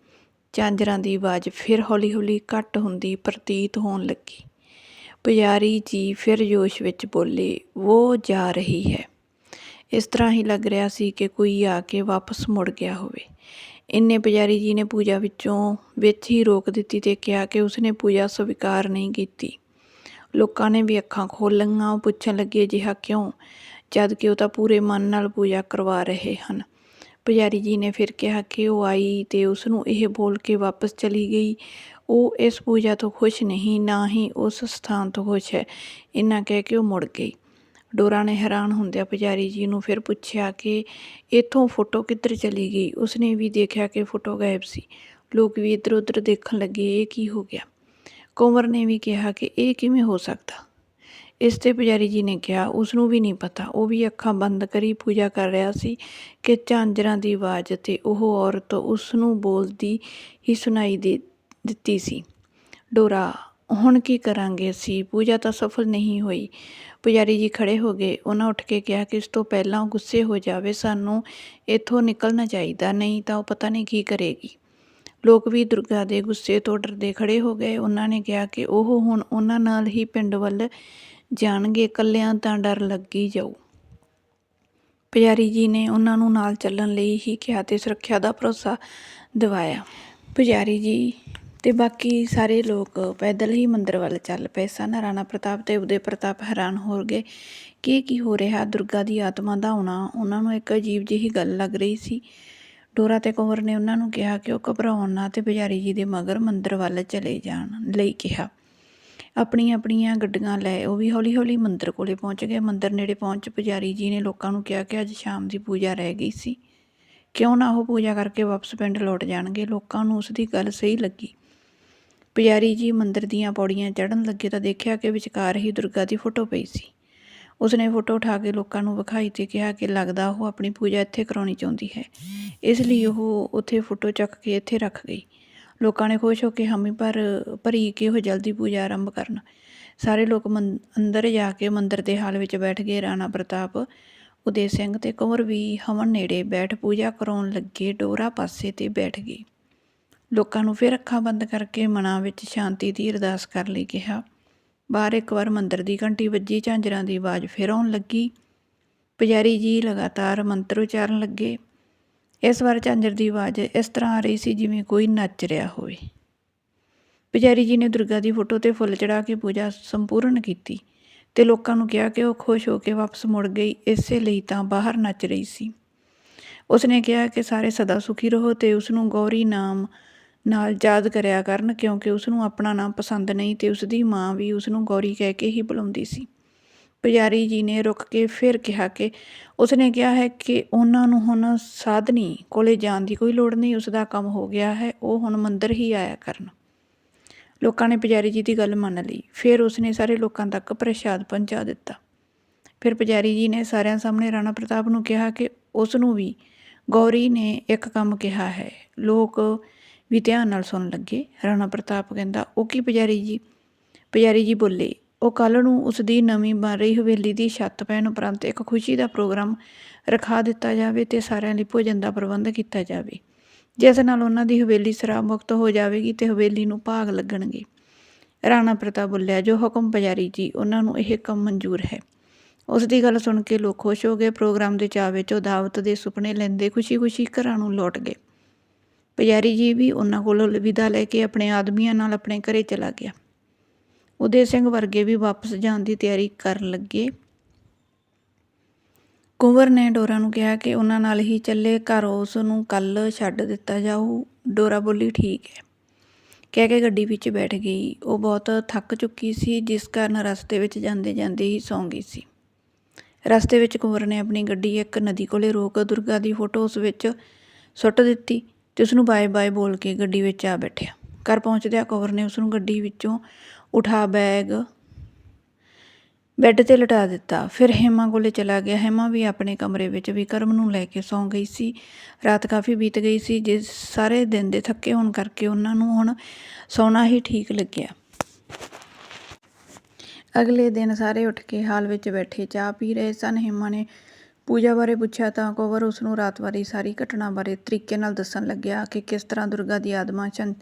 ਚਾਂਜਰਾਂ ਦੀ ਆਵਾਜ਼ ਫਿਰ ਹੌਲੀ-ਹੌਲੀ ਘੱਟ ਹੁੰਦੀ, ਪ੍ਰਤੀਤ ਹੋਣ ਲੱਗੀ। ਪੁਜਾਰੀ ਜੀ ਫਿਰ ਜੋਸ਼ ਵਿੱਚ ਬੋਲੇ ਉਹ ਜਾ ਰਹੀ ਹੈ। ਇਸ ਤਰ੍ਹਾਂ ਹੀ ਲੱਗ ਰਿਹਾ ਸੀ ਕਿ ਕੋਈ ਆ ਕੇ ਵਾਪਸ ਮੁੜ ਗਿਆ ਹੋਵੇ। ਇੰਨੇ ਪੁਜਾਰੀ ਜੀ ਨੇ ਪੂਜਾ ਵਿੱਚੋਂ ਵਿੱਚ ਹੀ ਰੋਕ ਦਿੱਤੀ ਤੇ ਕਿਹਾ ਕਿ ਉਸਨੇ ਪੂਜਾ ਸਵੀਕਾਰ ਨਹੀਂ ਕੀਤੀ। ਲੋਕਾਂ ਨੇ ਵੀ ਅੱਖਾਂ ਖੋਲ੍ਹੀਆਂ ਉਹ ਪੁੱਛਣ ਲੱਗੇ, ਅਜਿਹਾ ਕਿਉਂ? ਜਦ ਕਿ ਉਹ ਤਾਂ ਪੂਰੇ ਮਨ ਨਾਲ ਪੂਜਾ ਕਰਵਾ ਰਹੇ ਹਨ। ਪੁਜਾਰੀ ਜੀ ਨੇ ਫਿਰ ਕਿਹਾ ਕਿ ਉਹ ਆਈ ਤੇ ਉਸ ਨੂੰ ਇਹ ਬੋਲ ਕੇ ਵਾਪਸ ਚਲੀ ਗਈ। ਉਹ ਇਸ ਪੂਜਾ ਤੋਂ ਖੁਸ਼ ਨਹੀਂ, ਨਾ ਹੀ ਉਸ ਸਥਾਨ ਤੋਂ ਖੁਸ਼ ਹੈ। ਇੰਨਾ ਕਹਿ ਕੇ ਉਹ ਮੁੜ ਗਈ। ਡੋਰਾ ਨੇ ਹੈਰਾਨ ਹੁੰਦਿਆਂ ਪੁਜਾਰੀ ਜੀ ਨੂੰ ਫਿਰ ਪੁੱਛਿਆ ਕਿ ਇੱਥੋਂ ਫੋਟੋ ਕਿੱਧਰ ਚਲੀ ਗਈ? ਉਸਨੇ ਵੀ ਦੇਖਿਆ ਕਿ ਫੋਟੋ ਗਾਇਬ ਸੀ। ਲੋਕ ਵੀ ਇੱਧਰ ਉੱਧਰ ਦੇਖਣ ਲੱਗੇ, ਇਹ ਕੀ ਹੋ ਗਿਆ? ਕੁੰਵਰ ਨੇ ਵੀ ਕਿਹਾ ਕਿ ਇਹ ਕਿਵੇਂ ਹੋ ਸਕਦਾ? ਇਸ ਤੇ ਪੁਜਾਰੀ ਜੀ ਨੇ ਕਿਹਾ ਉਸ ਨੂੰ ਵੀ ਨਹੀਂ ਪਤਾ। ਉਹ ਵੀ ਅੱਖਾਂ ਬੰਦ ਕਰੀ ਪੂਜਾ ਕਰ ਰਿਹਾ ਸੀ ਕਿ ਝਾਂਜਰਾਂ ਦੀ ਆਵਾਜ਼ ਤੇ ਉਹ ਔਰਤ ਉਸ ਨੂੰ ਬੋਲਦੀ ਹੀ ਸੁਣਾਈ ਦੇ ਦਿੱਤੀ ਸੀ। ਡੋਰਾ, ਹੁਣ ਕੀ ਕਰਾਂਗੇ ਅਸੀਂ? ਪੂਜਾ ਤਾਂ ਸਫਲ ਨਹੀਂ ਹੋਈ। ਪੁਜਾਰੀ ਜੀ ਖੜੇ ਹੋ ਗਏ। ਉਹਨਾਂ ਉੱਠ ਕੇ ਕਿਹਾ ਕਿ ਇਸ ਤੋਂ ਪਹਿਲਾਂ ਉਹ ਗੁੱਸੇ ਹੋ ਜਾਵੇ, ਸਾਨੂੰ ਇੱਥੋਂ ਨਿਕਲਣਾ ਚਾਹੀਦਾ, ਨਹੀਂ ਤਾਂ ਉਹ ਪਤਾ ਨਹੀਂ ਕੀ ਕਰੇਗੀ। ਲੋਕ ਵੀ ਦੁਰਗਾ ਦੇ ਗੁੱਸੇ ਤੋਂ ਡਰਦੇ ਖੜੇ ਹੋ ਗਏ। ਉਹਨਾਂ ਨੇ ਕਿਹਾ ਕਿ ਉਹ ਹੁਣ ਉਹਨਾਂ ਨਾਲ ਹੀ ਪਿੰਡ ਵੱਲ ਜਾਣਗੇ, ਇਕੱਲਿਆਂ ਤਾਂ ਡਰ ਲੱਗੀ ਜਾਊ। ਪੁਜਾਰੀ ਜੀ ਨੇ ਉਹਨਾਂ ਨੂੰ ਨਾਲ ਚੱਲਣ ਲਈ ਹੀ ਕਿਹਾ ਤੇ ਸੁਰੱਖਿਆ ਦਾ ਭਰੋਸਾ ਦਿਵਾਇਆ। ਪੁਜਾਰੀ ਜੀ ਤੇ ਬਾਕੀ ਸਾਰੇ ਲੋਕ ਪੈਦਲ ਹੀ ਮੰਦਰ ਵੱਲ ਚੱਲ ਪਏ ਸਨ। ਰਾਣਾ ਪ੍ਰਤਾਪ ਤੇ ਉਦੇ ਪ੍ਰਤਾਪ ਹੈਰਾਨ ਹੋ ਗਏ ਕਿ ਕੀ ਹੋ ਰਿਹਾ? ਦੁਰਗਾ ਦੀ ਆਤਮਾ ਦਾ ਆਉਣਾ। ਉਹਨਾਂ ਨੂੰ ਇੱਕ ਅਜੀਬ ਜਿਹੀ ਗੱਲ ਲੱਗ ਰਹੀ ਸੀ। ਡੋਰਾ ਅਤੇ ਕੰਵਰ ਨੇ ਉਹਨਾਂ ਨੂੰ ਕਿਹਾ ਕਿ ਉਹ ਘਬਰਾਉਣ ਨਾ ਤੇ ਪੁਜਾਰੀ ਜੀ ਦੇ ਮਗਰ ਮੰਦਰ ਵੱਲ ਚਲੇ ਜਾਣ ਲਈ ਕਿਹਾ। ਆਪਣੀਆਂ ਆਪਣੀਆਂ ਗੱਡੀਆਂ ਲੈ ਉਹ ਵੀ ਹੌਲੀ ਹੌਲੀ ਮੰਦਰ ਕੋਲੇ ਪਹੁੰਚ ਗਏ। ਮੰਦਰ ਨੇੜੇ ਪਹੁੰਚ ਪੁਜਾਰੀ ਜੀ ਨੇ ਲੋਕਾਂ ਨੂੰ ਕਿਹਾ ਕਿ ਅੱਜ ਸ਼ਾਮ ਦੀ ਪੂਜਾ ਰਹਿ ਗਈ ਸੀ। ਕਿਉਂ ਨਾ ਉਹ ਪੂਜਾ ਕਰਕੇ ਵਾਪਸ ਪਿੰਡ ਲੌਟ ਜਾਣਗੇ? ਲੋਕਾਂ ਨੂੰ ਉਸ ਦੀ ਗੱਲ ਸਹੀ ਲੱਗੀ। ਪੁਜਾਰੀ ਜੀ ਮੰਦਰ ਦੀਆਂ ਪੌੜੀਆਂ ਚੜ੍ਹਨ ਲੱਗੇ ਤਾਂ ਦੇਖਿਆ ਕਿ ਵਿਚਕਾਰ ਹੀ ਦੁਰਗਾ ਦੀ ਫੋਟੋ ਪਈ ਸੀ। ਉਸਨੇ ਫੋਟੋ ਉਠਾ ਕੇ ਲੋਕਾਂ ਨੂੰ ਵਿਖਾਈ ਤੇ ਕਿਹਾ ਕਿ ਲੱਗਦਾ ਉਹ ਆਪਣੀ ਪੂਜਾ ਇੱਥੇ ਕਰਾਉਣੀ ਚਾਹੁੰਦੀ ਹੈ। ਇਸ ਲਈ ਉਹ ਉੱਥੇ ਫੋਟੋ ਚੱਕ ਕੇ ਇੱਥੇ ਰੱਖ ਗਈ। ਲੋਕਾਂ ਨੇ ਖੁਸ਼ ਹੋ ਕੇ ਹਾਮੀ ਭਰ ਭਰੀ ਕਿ ਉਹ ਜਲਦੀ ਪੂਜਾ ਆਰੰਭ ਕਰਨ। ਸਾਰੇ ਲੋਕ ਮੰ- ਅੰਦਰ ਜਾ ਕੇ ਮੰਦਰ ਦੇ ਹਾਲ ਵਿੱਚ ਬੈਠ ਗਏ। ਰਾਣਾ ਪ੍ਰਤਾਪ, ਉਦੇ ਸਿੰਘ ਤੇ ਕੁੰਵਰ ਵੀ ਹਵਨ ਨੇੜੇ ਬੈਠ ਪੂਜਾ ਕਰਾਉਣ ਲੱਗੇ। ਡੋਰਾ ਪਾਸੇ ਤੇ ਬੈਠ ਗਏ। ਲੋਕਾਂ ਨੂੰ ਫਿਰ ਅੱਖਾਂ ਬੰਦ ਕਰਕੇ ਮਨਾਂ ਵਿੱਚ ਸ਼ਾਂਤੀ ਦੀ ਅਰਦਾਸ ਕਰ ਲਈ ਕਿਹਾ। ਬਾਹਰ ਇੱਕ ਵਾਰ ਮੰਦਰ ਦੀ ਘੰਟੀ ਵੱਜੀ, ਝਾਂਜਰਾਂ ਦੀ ਆਵਾਜ਼ ਫਿਰ ਆਉਣ ਲੱਗੀ। ਪੁਜਾਰੀ ਜੀ ਲਗਾਤਾਰ ਮੰਤਰ ਉਚਾਰਨ ਲੱਗੇ। ਇਸ ਵਾਰ ਝਾਂਜਰ ਦੀ ਆਵਾਜ਼ ਇਸ ਤਰ੍ਹਾਂ ਆ ਰਹੀ ਸੀ ਜਿਵੇਂ ਕੋਈ ਨੱਚ ਰਿਹਾ ਹੋਵੇ। ਪੁਜਾਰੀ ਜੀ ਨੇ ਦੁਰਗਾ ਦੀ ਫੋਟੋ ਤੇ ਫੁੱਲ ਚੜਾ ਕੇ ਪੂਜਾ ਸੰਪੂਰਨ ਕੀਤੀ ਤੇ ਲੋਕਾਂ ਨੂੰ ਕਿਹਾ ਕਿ ਉਹ ਖੁਸ਼ ਹੋ ਕੇ ਵਾਪਸ ਮੁੜ ਗਈ, ਇਸੇ ਲਈ ਤਾਂ ਬਾਹਰ ਨੱਚ ਰਹੀ ਸੀ। ਉਸਨੇ ਕਿਹਾ ਕਿ ਸਾਰੇ ਸਦਾ ਸੁਖੀ ਰਹੋ ਤੇ ਉਸ ਨੂੰ ਗੌਰੀ ਨਾਮ ਨਾਲ ਯਾਦ ਕਰਿਆ ਕਰਨ ਕਿਉਂਕਿ ਉਸ ਨੂੰ ਆਪਣਾ ਨਾਂ ਪਸੰਦ ਨਹੀਂ ਤੇ ਉਸ ਦੀ ਮਾਂ ਵੀ ਉਸ ਨੂੰ ਗੌਰੀ ਕਹਿ ਕੇ ਹੀ ਬੁਲਾਉਂਦੀ ਸੀ। ਪੁਜਾਰੀ ਜੀ ਨੇ ਰੁਕ ਕੇ ਫਿਰ ਕਿਹਾ ਕਿ ਉਸਨੇ ਕਿਹਾ ਹੈ ਕਿ ਉਹਨਾਂ ਨੂੰ ਹੁਣ ਸਾਧਨੀ ਕੋਲੇ ਜਾਣ ਦੀ ਕੋਈ ਲੋੜ ਨਹੀਂ ਉਸ ਦਾ ਕੰਮ ਹੋ ਗਿਆ ਹੈ, ਉਹ ਹੁਣ ਮੰਦਰ ਹੀ ਆਇਆ ਕਰਨ। ਲੋਕਾਂ ਨੇ ਪੁਜਾਰੀ ਜੀ ਦੀ ਗੱਲ ਮੰਨ ਲਈ। ਫਿਰ ਉਸਨੇ ਸਾਰੇ ਲੋਕਾਂ ਤੱਕ ਪ੍ਰਸ਼ਾਦ ਪਹੁੰਚਾ ਦਿੱਤਾ। ਫਿਰ ਪੁਜਾਰੀ ਜੀ ਨੇ ਸਾਰਿਆਂ ਸਾਹਮਣੇ ਰਾਣਾ ਪ੍ਰਤਾਪ ਨੂੰ ਕਿਹਾ ਕਿ ਉਸ ਨੂੰ ਵੀ ਗੌਰੀ ਨੇ ਇੱਕ ਕੰਮ ਕਿਹਾ ਹੈ। ਲੋਕ ਵੀ ਧਿਆਨ ਨਾਲ ਸੁਣਨ ਲੱਗੇ। ਰਾਣਾ ਪ੍ਰਤਾਪ ਕਹਿੰਦਾ, ਉਹ ਕੀ ਪੁਜਾਰੀ ਜੀ? ਪੁਜਾਰੀ ਜੀ ਬੋਲੇ, ਉਹ ਕੱਲ ਨੂੰ ਉਸ ਦੀ ਨਵੀਂ ਬਣ ਰਹੀ ਹਵੇਲੀ ਦੀ ਛੱਤ ਪੈਣ ਉਪਰੰਤ ਇੱਕ ਖੁਸ਼ੀ ਦਾ ਪ੍ਰੋਗਰਾਮ ਰਖਾ ਦਿੱਤਾ ਜਾਵੇ ਤੇ ਸਾਰਿਆਂ ਲਈ ਭੋਜਨ ਦਾ ਪ੍ਰਬੰਧ ਕੀਤਾ ਜਾਵੇ। ਜਿਸ ਨਾਲ ਉਹਨਾਂ ਦੀ ਹਵੇਲੀ ਸ਼ਰਾਬ ਮੁਕਤ ਹੋ ਜਾਵੇਗੀ ਤੇ ਹਵੇਲੀ ਨੂੰ ਭਾਗ ਲੱਗਣਗੇ। ਰਾਣਾ ਪ੍ਰਤਾਪ ਬੋਲਿਆ, ਜੋ ਹੁਕਮ ਪੁਜਾਰੀ ਜੀ, ਉਹਨਾਂ ਨੂੰ ਇਹ ਕੰਮ ਮਨਜ਼ੂਰ ਹੈ। ਉਸ ਦੀ ਗੱਲ ਸੁਣ ਕੇ ਲੋਕ ਖੁਸ਼ ਹੋ ਗਏ। ਪ੍ਰੋਗਰਾਮ ਦੇ ਚਾਅ ਵਿੱਚ ਉਹ ਦਾਵਤ ਦੇ ਸੁਪਨੇ ਲੈਂਦੇ ਖੁਸ਼ੀ-ਖੁਸ਼ੀ ਘਰਾਂ ਨੂੰ ਲੌਟ ਗਏ। ਪੁਜਾਰੀ ਜੀ ਵੀ ਉਹਨਾਂ ਕੋਲੋਂ ਵਿਦਾ ਲੈ ਕੇ ਆਪਣੇ ਆਦਮੀਆਂ ਨਾਲ ਆਪਣੇ ਘਰੇ ਚਲਾ ਗਿਆ। ਉਦੇ ਸਿੰਘ ਵਰਗੇ ਵੀ ਵਾਪਸ ਜਾਣ ਦੀ ਤਿਆਰੀ ਕਰਨ ਲੱਗੇ। ਕੁੰਵਰ ਨੇ ਡੋਰਾ ਨੂੰ ਕਿਹਾ ਕਿ ਉਹਨਾਂ ਨਾਲ ਹੀ ਚੱਲੇ, ਘਰ ਉਸ ਨੂੰ ਕੱਲ ਛੱਡ ਦਿੱਤਾ ਜਾਊ। ਡੋਰਾ ਬੋਲੀ, ਠੀਕ ਹੈ। ਕਹਿ ਕੇ ਗੱਡੀ ਵਿੱਚ ਬੈਠ ਗਈ। ਉਹ ਬਹੁਤ ਥੱਕ ਚੁੱਕੀ ਸੀ, ਜਿਸ ਕਾਰਨ ਰਸਤੇ ਵਿੱਚ ਜਾਂਦੇ ਜਾਂਦੇ ਹੀ ਸੌਂ ਗਈ ਸੀ। ਰਸਤੇ ਵਿੱਚ ਕੁੰਵਰ ਨੇ ਆਪਣੀ ਗੱਡੀ ਇੱਕ ਨਦੀ ਕੋਲੇ ਰੋਕ ਦੁਰਗਾ ਦੀ ਫੋਟੋ ਉਸ ਵਿੱਚ ਸੁੱਟ ਦਿੱਤੀ। ਤੇ ਉਸ ਨੂੰ ਬਾਏ ਬਾਏ ਬੋਲ ਕੇ ਗੱਡੀ ਵਿੱਚ ਆ ਬੈਠਿਆ। ਘਰ ਪਹੁੰਚਦਿਆਂ ਕੁੰਵਰ ਨੇ ਉਸ ਨੂੰ ਗੱਡੀ ਵਿੱਚੋਂ ਉਠਾ ਬੈਗ ਬੈੱਡ ਤੇ ਲਟਾ ਦਿੱਤਾ। ਫਿਰ ਹੇਮਾ ਕੋਲੇ ਚਲਾ ਗਿਆ। ਹੇਮਾ ਵੀ ਆਪਣੇ ਕਮਰੇ ਵਿੱਚ ਵਿਕਰਮ ਨੂੰ ਲੈ ਕੇ ਸੌਂ ਗਈ ਸੀ। ਰਾਤ ਕਾਫੀ ਬੀਤ ਗਈ ਸੀ। ਜਿਸ ਸਾਰੇ ਦਿਨ ਦੇ ਥੱਕੇ ਹੋਣ ਕਰਕੇ ਉਹਨਾਂ ਨੂੰ ਹੁਣ ਸੌਣਾ ਹੀ ਠੀਕ ਲੱਗਿਆ। ਅਗਲੇ ਦਿਨ ਸਾਰੇ ਉੱਠ ਕੇ ਹਾਲ ਵਿੱਚ ਬੈਠੇ ਚਾਹ ਪੀ ਰਹੇ ਸਨ। ਹੇਮਾ ਨੇ ਪੂਜਾ ਬਾਰੇ ਪੁੱਛਿਆ ਤਾਂ ਕੋਵਰ ਉਸ ਨੂੰ ਰਾਤ ਵਾਲੀ ਸਾਰੀ ਘਟਨਾ ਬਾਰੇ ਤਰੀਕੇ ਨਾਲ ਦੱਸਣ ਲੱਗਿਆ ਕਿ ਕਿਸ ਤਰ੍ਹਾਂ ਦੁਰਗਾ ਦੀ ਆਤਮਾ ਛਨ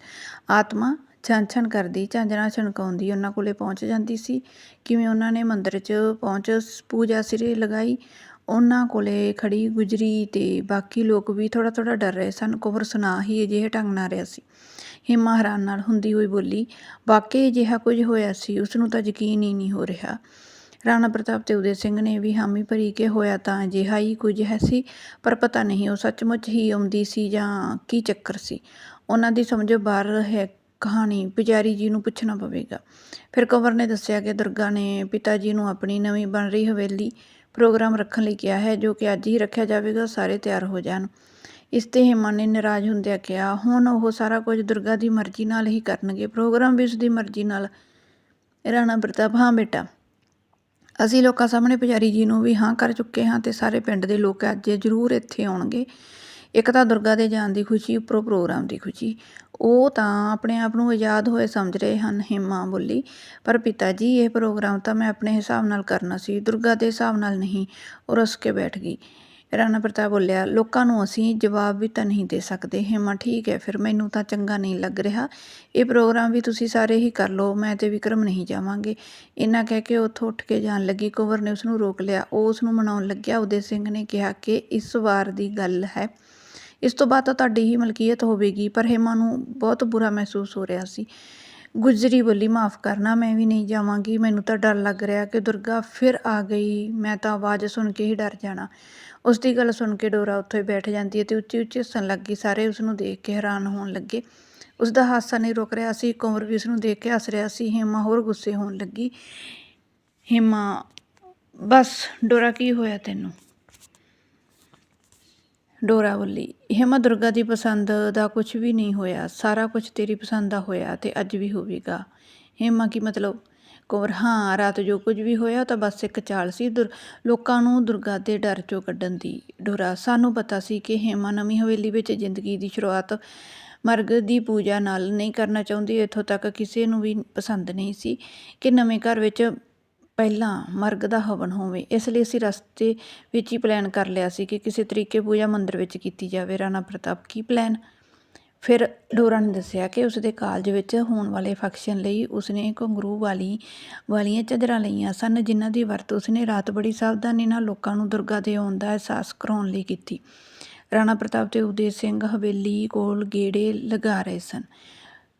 ਆਤਮਾ ਛਣ ਕਰਦੀ, ਝਾਂਜਰਾਂ ਛਣਕਾਉਂਦੀ, ਉਹਨਾਂ ਕੋਲੇ ਪਹੁੰਚ ਜਾਂਦੀ ਸੀ। ਕਿਵੇਂ ਉਹਨਾਂ ਨੇ ਮੰਦਰ 'ਚ ਪਹੁੰਚ ਪੂਜਾ ਸਿਰੇ ਲਗਾਈ, ਉਹਨਾਂ ਕੋਲੇ ਖੜੀ ਗੁਜਰੀ ਤੇ ਬਾਕੀ ਲੋਕ ਵੀ ਥੋੜਾ ਥੋੜਾ ਡਰ ਰਹੇ ਸਨ। ਕੋਵਰ ਸੁਣਾ ਹੀ ਅਜਿਹੇ ਢੰਗ ਨਾਲ ਰਿਹਾ ਸੀ। ਹਿਮਾ ਹੈਰਾਨ ਨਾਲ ਹੁੰਦੀ ਹੋਈ ਬੋਲੀ, ਵਾਕਈ ਅਜਿਹਾ ਕੁਝ ਹੋਇਆ ਸੀ, ਉਸ ਨੂੰ ਤਾਂ ਯਕੀਨ ਹੀ ਨਹੀਂ ਹੋ ਰਿਹਾ। ਰਾਣਾ ਪ੍ਰਤਾਪ ਤੇ ਉਦੈ ਸਿੰਘ ਨੇ ਵੀ ਹਾਮੀ ਭਰੀ ਕਿ ਹੋਇਆ ਤਾਂ ਅਜਿਹਾ ਹੀ ਕੁਝ ਹੈ ਸੀ, ਪਰ ਪਤਾ ਨਹੀਂ ਉਹ ਸੱਚਮੁੱਚ ਹੀ ਆਉਂਦੀ ਸੀ ਜਾਂ ਕੀ ਚੱਕਰ ਸੀ। ਉਹਨਾਂ ਦੀ ਸਮਝੋ ਬਾਹਰ ਹੈ ਕਹਾਣੀ ਪੁਜਾਰੀ ਜੀ ਨੂੰ ਪੁੱਛਣਾ ਪਵੇਗਾ। ਫਿਰ ਕੰਵਰ ਨੇ ਦੱਸਿਆ ਕਿ ਦੁਰਗਾ ਨੇ ਪਿਤਾ ਜੀ ਨੂੰ ਆਪਣੀ ਨਵੀਂ ਬਣ ਰਹੀ ਹਵੇਲੀ ਪ੍ਰੋਗਰਾਮ ਰੱਖਣ ਲਈ ਕਿਹਾ ਹੈ, ਜੋ ਕਿ ਅੱਜ ਹੀ ਰੱਖਿਆ ਜਾਵੇਗਾ, ਸਾਰੇ ਤਿਆਰ ਹੋ ਜਾਣ। ਇਸ ਤੇ ਹੇਮਾ ਨੇ ਨਾਰਾਜ਼ ਹੁੰਦਿਆਂ ਕਿਹਾ, ਹੁਣ ਉਹ ਸਾਰਾ ਕੁਝ ਦੁਰਗਾ ਦੀ ਮਰਜ਼ੀ ਨਾਲ ਹੀ ਕਰਨਗੇ, ਪ੍ਰੋਗਰਾਮ ਵੀ ਉਸ ਦੀ ਮਰਜ਼ੀ ਨਾਲ। ਰਾਣਾ ਪ੍ਰਤਾਪ, ਹਾਂ ਬੇਟਾ। ਅਸੀਂ ਲੋਕਾਂ ਸਾਹਮਣੇ ਪੁਜਾਰੀ ਜੀ ਨੂੰ ਵੀ ਹਾਂ ਕਰ ਚੁੱਕੇ ਹਾਂ ਤੇ ਸਾਰੇ ਪਿੰਡ ਦੇ ਲੋਕ ਅੱਜ ਜ਼ਰੂਰ ਇੱਥੇ ਆਉਣਗੇ। ਇੱਕ ਤਾਂ ਦੁਰਗਾ ਦੇ ਜਾਣ ਦੀ ਖੁਸ਼ੀ, ਉੱਪਰੋਂ ਪ੍ਰੋਗਰਾਮ ਦੀ ਖੁਸ਼ੀ। ਉਹ ਤਾਂ ਆਪਣੇ ਆਪ ਨੂੰ ਆਜ਼ਾਦ ਹੋਏ ਸਮਝ ਰਹੇ ਹਨ, ਹਿਮਾ ਬੋਲੀ। ਪਰ ਪਿਤਾ ਜੀ, ਇਹ ਪ੍ਰੋਗਰਾਮ ਤਾਂ ਮੈਂ ਆਪਣੇ ਹਿਸਾਬ ਨਾਲ ਕਰਨਾ ਸੀ। ਦੁਰਗਾ ਦੇ ਹਿਸਾਬ ਨਾਲ ਨਹੀਂ, ਉਹ ਰੁੱਸ ਕੇ ਬੈਠ ਗਈ। ਰਾਣਾ ਪ੍ਰਤਾਪ ਬੋਲਿਆ, ਲੋਕਾਂ ਨੂੰ ਅਸੀਂ ਜਵਾਬ ਵੀ ਤਾਂ ਨਹੀਂ ਦੇ ਸਕਦੇ। ਹਿਮਾ, ਠੀਕ ਹੈ, ਫਿਰ ਮੈਨੂੰ ਤਾਂ ਚੰਗਾ ਨਹੀਂ ਲੱਗ ਰਿਹਾ। ਇਹ ਪ੍ਰੋਗਰਾਮ ਵੀ ਤੁਸੀਂ ਸਾਰੇ ਹੀ ਕਰ ਲਓ, ਮੈਂ ਤੇ ਵਿਕਰਮ ਨਹੀਂ ਜਾਵਾਂਗੇ। ਇੰਨਾ ਕਹਿ ਕੇ ਉੱਥੋਂ ਉੱਠ ਕੇ ਜਾਣ ਲੱਗੀ। ਕੁੰਵਰ ਨੇ ਉਸ ਨੂੰ ਰੋਕ ਲਿਆ। ਉਹ ਉਸ ਨੂੰ ਮਨਾਉਣ ਲੱਗਿਆ। ਉਦੈ ਸਿੰਘ ਨੇ ਕਿਹਾ ਕਿ ਇਸ ਵਾਰ ਦੀ ਗੱਲ ਹੈ। ਇਸ ਤੋਂ ਬਾਅਦ ਤਾਂ ਤੁਹਾਡੀ ਹੀ ਮਲਕੀਅਤ ਹੋਵੇਗੀ, ਪਰ ਹੇਮਾ ਨੂੰ ਬਹੁਤ ਬੁਰਾ ਮਹਿਸੂਸ ਹੋ ਰਿਹਾ ਸੀ। ਗੁਜਰੀ ਬੋਲੀ, ਮਾਫ ਕਰਨਾ, ਮੈਂ ਵੀ ਨਹੀਂ ਜਾਵਾਂਗੀ। ਮੈਨੂੰ ਤਾਂ ਡਰ ਲੱਗ ਰਿਹਾ ਕਿ ਦੁਰਗਾ ਫਿਰ ਆ ਗਈ। ਮੈਂ ਤਾਂ ਆਵਾਜ਼ ਸੁਣ ਕੇ ਹੀ ਡਰ ਜਾਣਾ। ਉਸ ਦੀ ਗੱਲ ਸੁਣ ਕੇ ਡੋਰਾ ਉੱਥੇ ਬੈਠ ਜਾਂਦੀ ਹੈ ਤੇ ਉੱਚੀ ਉੱਚੀ ਹੱਸਣ ਲੱਗੀ। ਸਾਰੇ ਉਸ ਨੂੰ ਦੇਖ ਕੇ ਹੈਰਾਨ ਹੋਣ ਲੱਗੇ। ਉਸ ਦਾ ਹਾਸਾ ਨਹੀਂ ਰੁਕ ਰਿਹਾ ਸੀ ਕੁੰਵਰ ਵੀ ਉਸ ਨੂੰ ਦੇਖ ਕੇ ਹੱਸ ਰਿਹਾ ਸੀ। ਹੇਮਾ ਹੋਰ ਗੁੱਸੇ ਹੋਣ ਲੱਗੀ। ਹੇਮਾ, ਬਸ, ਡੋਰਾ ਕੀ ਹੋਇਆ ਤੈਨੂੰ? ਡੋਰਾ ਬੋਲੀ, ਹੇਮਾ, ਦੁਰਗਾ ਦੀ ਪਸੰਦ ਦਾ ਕੁਝ ਵੀ ਨਹੀਂ ਹੋਇਆ। ਸਾਰਾ ਕੁਝ ਤੇਰੀ ਪਸੰਦ ਦਾ ਹੋਇਆ ਤੇ ਅੱਜ ਵੀ ਹੋਵੇਗਾ। ਹੇਮਾ ਕੀ ਮਤਲਬ? ਕੌਰ ਹਾਂ, ਰਾਤ ਜੋ ਕੁਝ ਵੀ ਹੋਇਆ ਤਾਂ ਬਸ ਇੱਕ ਚਾਲ ਸੀ, ਦੁਰ, ਲੋਕਾਂ ਨੂੰ ਦੁਰਗਾ ਦੇ ਡਰ ਚੋਂ ਕੱਢਣ ਦੀ ਡੋਰਾ। ਸਾਨੂੰ ਪਤਾ ਸੀ ਕਿ ਹੇਮਾ ਨਵੀਂ ਹਵੇਲੀ ਵਿੱਚ ਜ਼ਿੰਦਗੀ ਦੀ ਸ਼ੁਰੂਆਤ ਮਰਗ ਦੀ ਪੂਜਾ ਨਾਲ ਨਹੀਂ ਕਰਨਾ ਚਾਹੁੰਦੀ, ਇੱਥੋਂ ਤੱਕ ਕਿਸੇ ਨੂੰ ਵੀ ਪਸੰਦ ਨਹੀਂ ਸੀ ਕਿ ਨਵੇਂ ਘਰ ਵਿੱਚ ਪਹਿਲਾਂ ਮਰਗ ਦਾ ਹਵਨ ਹੋਵੇ। ਇਸ ਲਈ ਅਸੀਂ ਰਸਤੇ ਵਿੱਚ ਹੀ ਪਲਾਨ ਕਰ ਲਿਆ ਸੀ ਕਿ ਕਿਸੇ ਤਰੀਕੇ ਪੂਜਾ ਮੰਦਿਰ ਵਿੱਚ ਕੀਤੀ ਜਾਵੇ। ਰਾਣਾ ਪ੍ਰਤਾਪ, ਕੀ ਪਲਾਨ? ਫਿਰ ਡੋਰਾ ਨੇ ਦੱਸਿਆ ਕਿ ਉਸਦੇ ਕਾਲਜ ਵਿੱਚ ਹੋਣ ਵਾਲੇ ਫੰਕਸ਼ਨ ਲਈ ਉਸਨੇ ਘੁੰਗਰੂ ਵਾਲੀ, ਵਾਲੀਆਂ ਚਾਦਰਾਂ ਲਈਆਂ ਸਨ, ਜਿਨ੍ਹਾਂ ਦੀ ਵਰਤੋਂ ਉਸਨੇ ਰਾਤ ਬੜੀ ਸਾਵਧਾਨੀ ਨਾਲ ਲੋਕਾਂ ਨੂੰ ਦੁਰਗਾ ਦੇ ਆਉਣ ਦਾ ਅਹਿਸਾਸ ਕਰਾਉਣ ਲਈ ਕੀਤੀ। ਰਾਣਾ ਪ੍ਰਤਾਪ ਤੇ ਉਦੇ ਸਿੰਘ ਹਵੇਲੀ ਕੋਲ ਗੇੜੇ ਲਗਾ ਰਹੇ ਸਨ।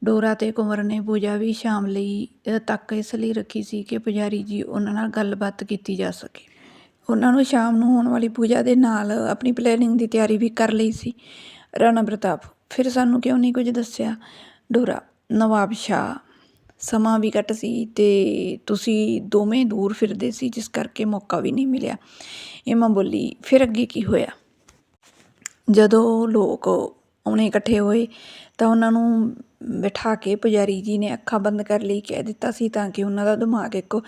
ਡੋਰਾ ਤੇ ਕੁੰਵਰ ਨੇ ਪੂਜਾ ਵੀ ਸ਼ਾਮ ਲਈ ਤੱਕ ਇਸ ਲਈ ਰੱਖੀ ਸੀ ਕਿ ਪੁਜਾਰੀ ਜੀ ਉਹਨਾਂ ਨਾਲ ਗੱਲਬਾਤ ਕੀਤੀ ਜਾ ਸਕੇ। ਉਹਨਾਂ ਨੂੰ ਸ਼ਾਮ ਨੂੰ ਹੋਣ ਵਾਲੀ ਪੂਜਾ ਦੇ ਨਾਲ ਆਪਣੀ ਪਲੈਨਿੰਗ ਦੀ ਤਿਆਰੀ ਵੀ ਕਰ ਲਈ ਸੀ। ਰਾਣਾ ਪ੍ਰਤਾਪ ਫਿਰ ਸਾਨੂੰ ਕਿਉਂ ਨਹੀਂ ਕੁਝ ਦੱਸਿਆ? ਡੋਰਾ, ਨਵਾਬ ਸ਼ਾਹ, ਸਮਾਂ ਵੀ ਘੱਟ ਸੀ ਤੇ ਤੁਸੀਂ ਦੋਵੇਂ ਦੂਰ ਫਿਰਦੇ ਸੀ, ਜਿਸ ਕਰਕੇ ਮੌਕਾ ਵੀ ਨਹੀਂ ਮਿਲਿਆ। ਇਹ ਏਮਾ ਬੋਲੀ, ਫਿਰ ਅੱਗੇ ਕੀ ਹੋਇਆ? ਜਦੋਂ ਲੋਕ ਆਉਣੇ ਇਕੱਠੇ ਹੋਏ, ਤਾਂ ਉਹਨਾਂ ਨੂੰ ਬਿਠਾ ਕੇ ਪੁਜਾਰੀ ਜੀ ਨੇ ਅੱਖਾਂ ਬੰਦ ਕਰਨ ਲਈ, ਕਹਿ ਦਿੱਤਾ ਸੀ ਤਾਂ ਕਿ ਉਹਨਾਂ ਦਾ ਦਿਮਾਗ ਇੱਕ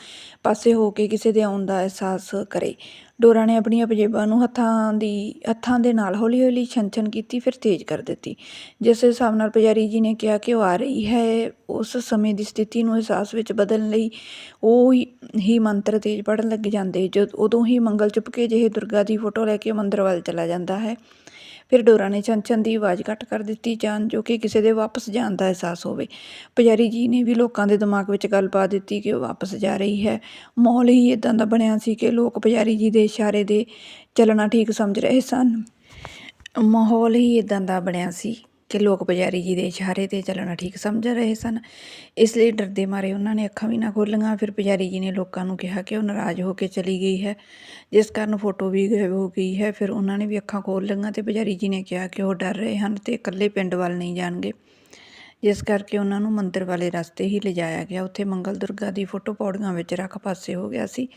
ਪਾਸੇ ਹੋ ਕੇ ਕਿਸੇ ਦੇ ਆਉਣ ਦਾ ਅਹਿਸਾਸ ਕਰੇ। ਡੋਰਾ ਨੇ ਆਪਣੀਆਂ ਪੰਜੇਬਾਂ ਨੂੰ ਹੱਥਾਂ ਦੀ, ਹੱਥਾਂ ਦੇ ਨਾਲ ਹੌਲੀ ਹੌਲੀ ਛੰਛਨ ਕੀਤੀ, ਫਿਰ ਤੇਜ਼ ਕਰ ਦਿੱਤੀ। ਜਿਸ ਹਿਸਾਬ ਨਾਲ ਪੁਜਾਰੀ ਜੀ ਨੇ ਕਿਹਾ ਕਿ ਉਹ ਆ ਰਹੀ ਹੈ, ਉਸ ਸਮੇਂ ਦੀ ਸਥਿਤੀ ਨੂੰ ਅਹਿਸਾਸ ਵਿੱਚ ਬਦਲਣ ਲਈ ਉਹ ਹੀ- ਹੀ ਮੰਤਰ ਤੇਜ਼ ਪੜਨ ਲੱਗ ਜਾਂਦੇ। ਜਦ ਉਦੋਂ ਹੀ ਮੰਗਲ ਚੁਪਕੇ ਜਿਹੇ ਦੁਰਗਾ ਦੀ ਫੋਟੋ ਲੈ ਕੇ ਮੰਦਰ ਵੱਲ ਚਲਾ ਜਾਂਦਾ ਹੈ। ਫਿਰ ਡੋਰਾ ਨੇ ਚੰਚਨ ਦੀ ਆਵਾਜ਼ ਘੱਟ ਕਰ ਦਿੱਤੀ ਜਾਨ ਜੋ ਕਿ ਕਿਸੇ ਦੇ ਵਾਪਸ ਜਾਣ ਦਾ ਅਹਿਸਾਸ ਹੋਵੇ। ਪੁਜਾਰੀ ਜੀ ਨੇ ਵੀ ਲੋਕਾਂ ਦੇ ਦਿਮਾਗ ਵਿੱਚ ਗੱਲ ਪਾ ਦਿੱਤੀ ਕਿ ਉਹ ਵਾਪਸ ਜਾ ਰਹੀ ਹੈ। ਮਾਹੌਲ ਹੀ ਇਦਾਂ ਦਾ ਬਣਿਆ ਸੀ ਕਿ ਲੋਕ ਪੁਜਾਰੀ ਜੀ ਦੇ ਇਸ਼ਾਰੇ ਦੇ ਚੱਲਣਾ ਠੀਕ ਸਮਝ ਰਹੇ ਸਨ। ਮਾਹੌਲ ਹੀ ਇਦਾਂ ਦਾ ਬਣਿਆ ਸੀ। ਕਿ ਲੋਕ ਪੁਜਾਰੀ ਜੀ ਦੇ ਇਸ਼ਾਰੇ ਤੇ ਚੱਲਣਾ ਠੀਕ ਸਮਝ ਰਹੇ ਸਨ। ਇਸ ਲਈ ਡਰਦੇ ਮਾਰੇ ਉਹਨਾਂ ਨੇ ਅੱਖਾਂ ਵੀ ਨਾ ਖੋਲ੍ਹੀਆਂ ਫਿਰ ਪੁਜਾਰੀ ਜੀ ਨੇ ਲੋਕਾਂ ਨੂੰ ਕਿਹਾ ਕਿ ਉਹ ਨਾਰਾਜ਼ ਹੋ ਕੇ ਚਲੀ ਗਈ ਹੈ। ਜਿਸ ਕਾਰਨ ਫੋਟੋ ਵੀ ਗਾਇਬ ਹੋ ਗਈ ਹੈ। ਫਿਰ ਉਹਨਾਂ ਨੇ ਵੀ ਅੱਖਾਂ ਖੋਲ੍ਹ ਲਈਆਂ ਤੇ ਪੁਜਾਰੀ ਜੀ ਨੇ ਕਿਹਾ ਕਿ ਉਹ ਡਰ ਰਹੇ ਹਨ ਤੇ ਇਕੱਲੇ ਪਿੰਡ ਵੱਲ ਨਹੀਂ ਜਾਣਗੇ। ਜਿਸ ਕਰਕੇ ਉਹਨਾਂ ਨੂੰ ਮੰਦਿਰ ਵਾਲੇ ਰਸਤੇ ਹੀ ਲਿਜਾਇਆ ਗਿਆ। ਉੱਥੇ ਮੰਗਲ ਦੁਰਗਾ ਦੀ ਫੋਟੋ ਪੌੜੀਆਂ ਵਿੱਚ ਰੱਖ ਪਾਸੇ ਹੋ ਗਿਆ ਸੀ।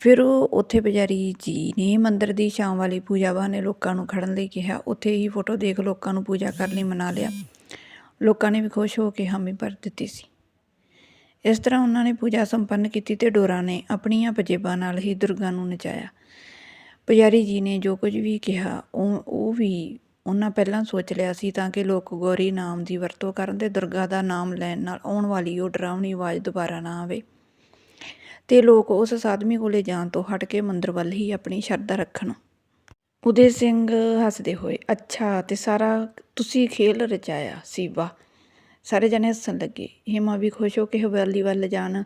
ਫਿਰ ਉਹ ਉੱਥੇ ਪੁਜਾਰੀ ਜੀ ਨੇ ਮੰਦਰ ਦੀ ਸ਼ਾਮ ਵਾਲੀ ਪੂਜਾ ਬਹਾਨੇ ਲੋਕਾਂ ਨੂੰ ਖੜਨ ਲਈ ਕਿਹਾ। ਉੱਥੇ ਹੀ ਫੋਟੋ ਦੇਖ ਲੋਕਾਂ ਨੂੰ ਪੂਜਾ ਕਰਨ ਲਈ ਮਨਾ ਲਿਆ। ਲੋਕਾਂ ਨੇ ਵੀ ਖੁਸ਼ ਹੋ ਕੇ ਹਾਮੀ ਭਰ ਦਿੱਤੀ ਸੀ। ਇਸ ਤਰ੍ਹਾਂ ਉਹਨਾਂ ਨੇ ਪੂਜਾ ਸੰਪੰਨ ਕੀਤੀ ਤੇ ਡੋਰਾ ਨੇ ਆਪਣੀਆਂ ਪਜੇਬਾਂ ਨਾਲ ਹੀ ਦੁਰਗਾ ਨੂੰ ਨਚਾਇਆ। ਪੁਜਾਰੀ ਜੀ ਨੇ ਜੋ ਕੁਝ ਵੀ ਕਿਹਾ, ਉਹ ਉਹ ਵੀ ਉਹਨਾਂ ਪਹਿਲਾਂ ਸੋਚ ਲਿਆ ਸੀ ਤਾਂ ਕਿ ਲੋਕ ਗੌਰੀ ਨਾਮ ਦੀ ਵਰਤੋਂ ਕਰਨ ਤੇ ਦੁਰਗਾ ਦਾ ਨਾਮ ਲੈਣ ਨਾਲ ਆਉਣ ਵਾਲੀ ਉਹ ਡਰਾਵਣੀ ਆਵਾਜ਼ ਦੁਬਾਰਾ ਨਾ ਆਵੇ। ਤੇ ਲੋਕ ਉਸ ਸਾਧਮੀ ਕੋਲੇ ਜਾਣ ਤੋਂ ਹਟ ਕੇ ਮੰਦਰ ਵੱਲ ਹੀ ਆਪਣੀ ਸ਼ਰਧਾ ਰੱਖਣ। ਉਦੇ ਸਿੰਘ ਹੱਸਦੇ ਹੋਏ, ਅੱਛਾ, ਤੇ ਸਾਰਾ ਤੁਸੀਂ ਖੇਲ ਰਚਾਇਆ ਸੀ ਵਾਹ ਸਾਰੇ ਜਣੇ ਹੱਸਣ ਲੱਗੇ। ਹਿਮਾ ਵੀ ਖੁਸ਼ ਹੋ ਕੇ ਹਵੇਲੀ ਵੱਲ ਜਾਣ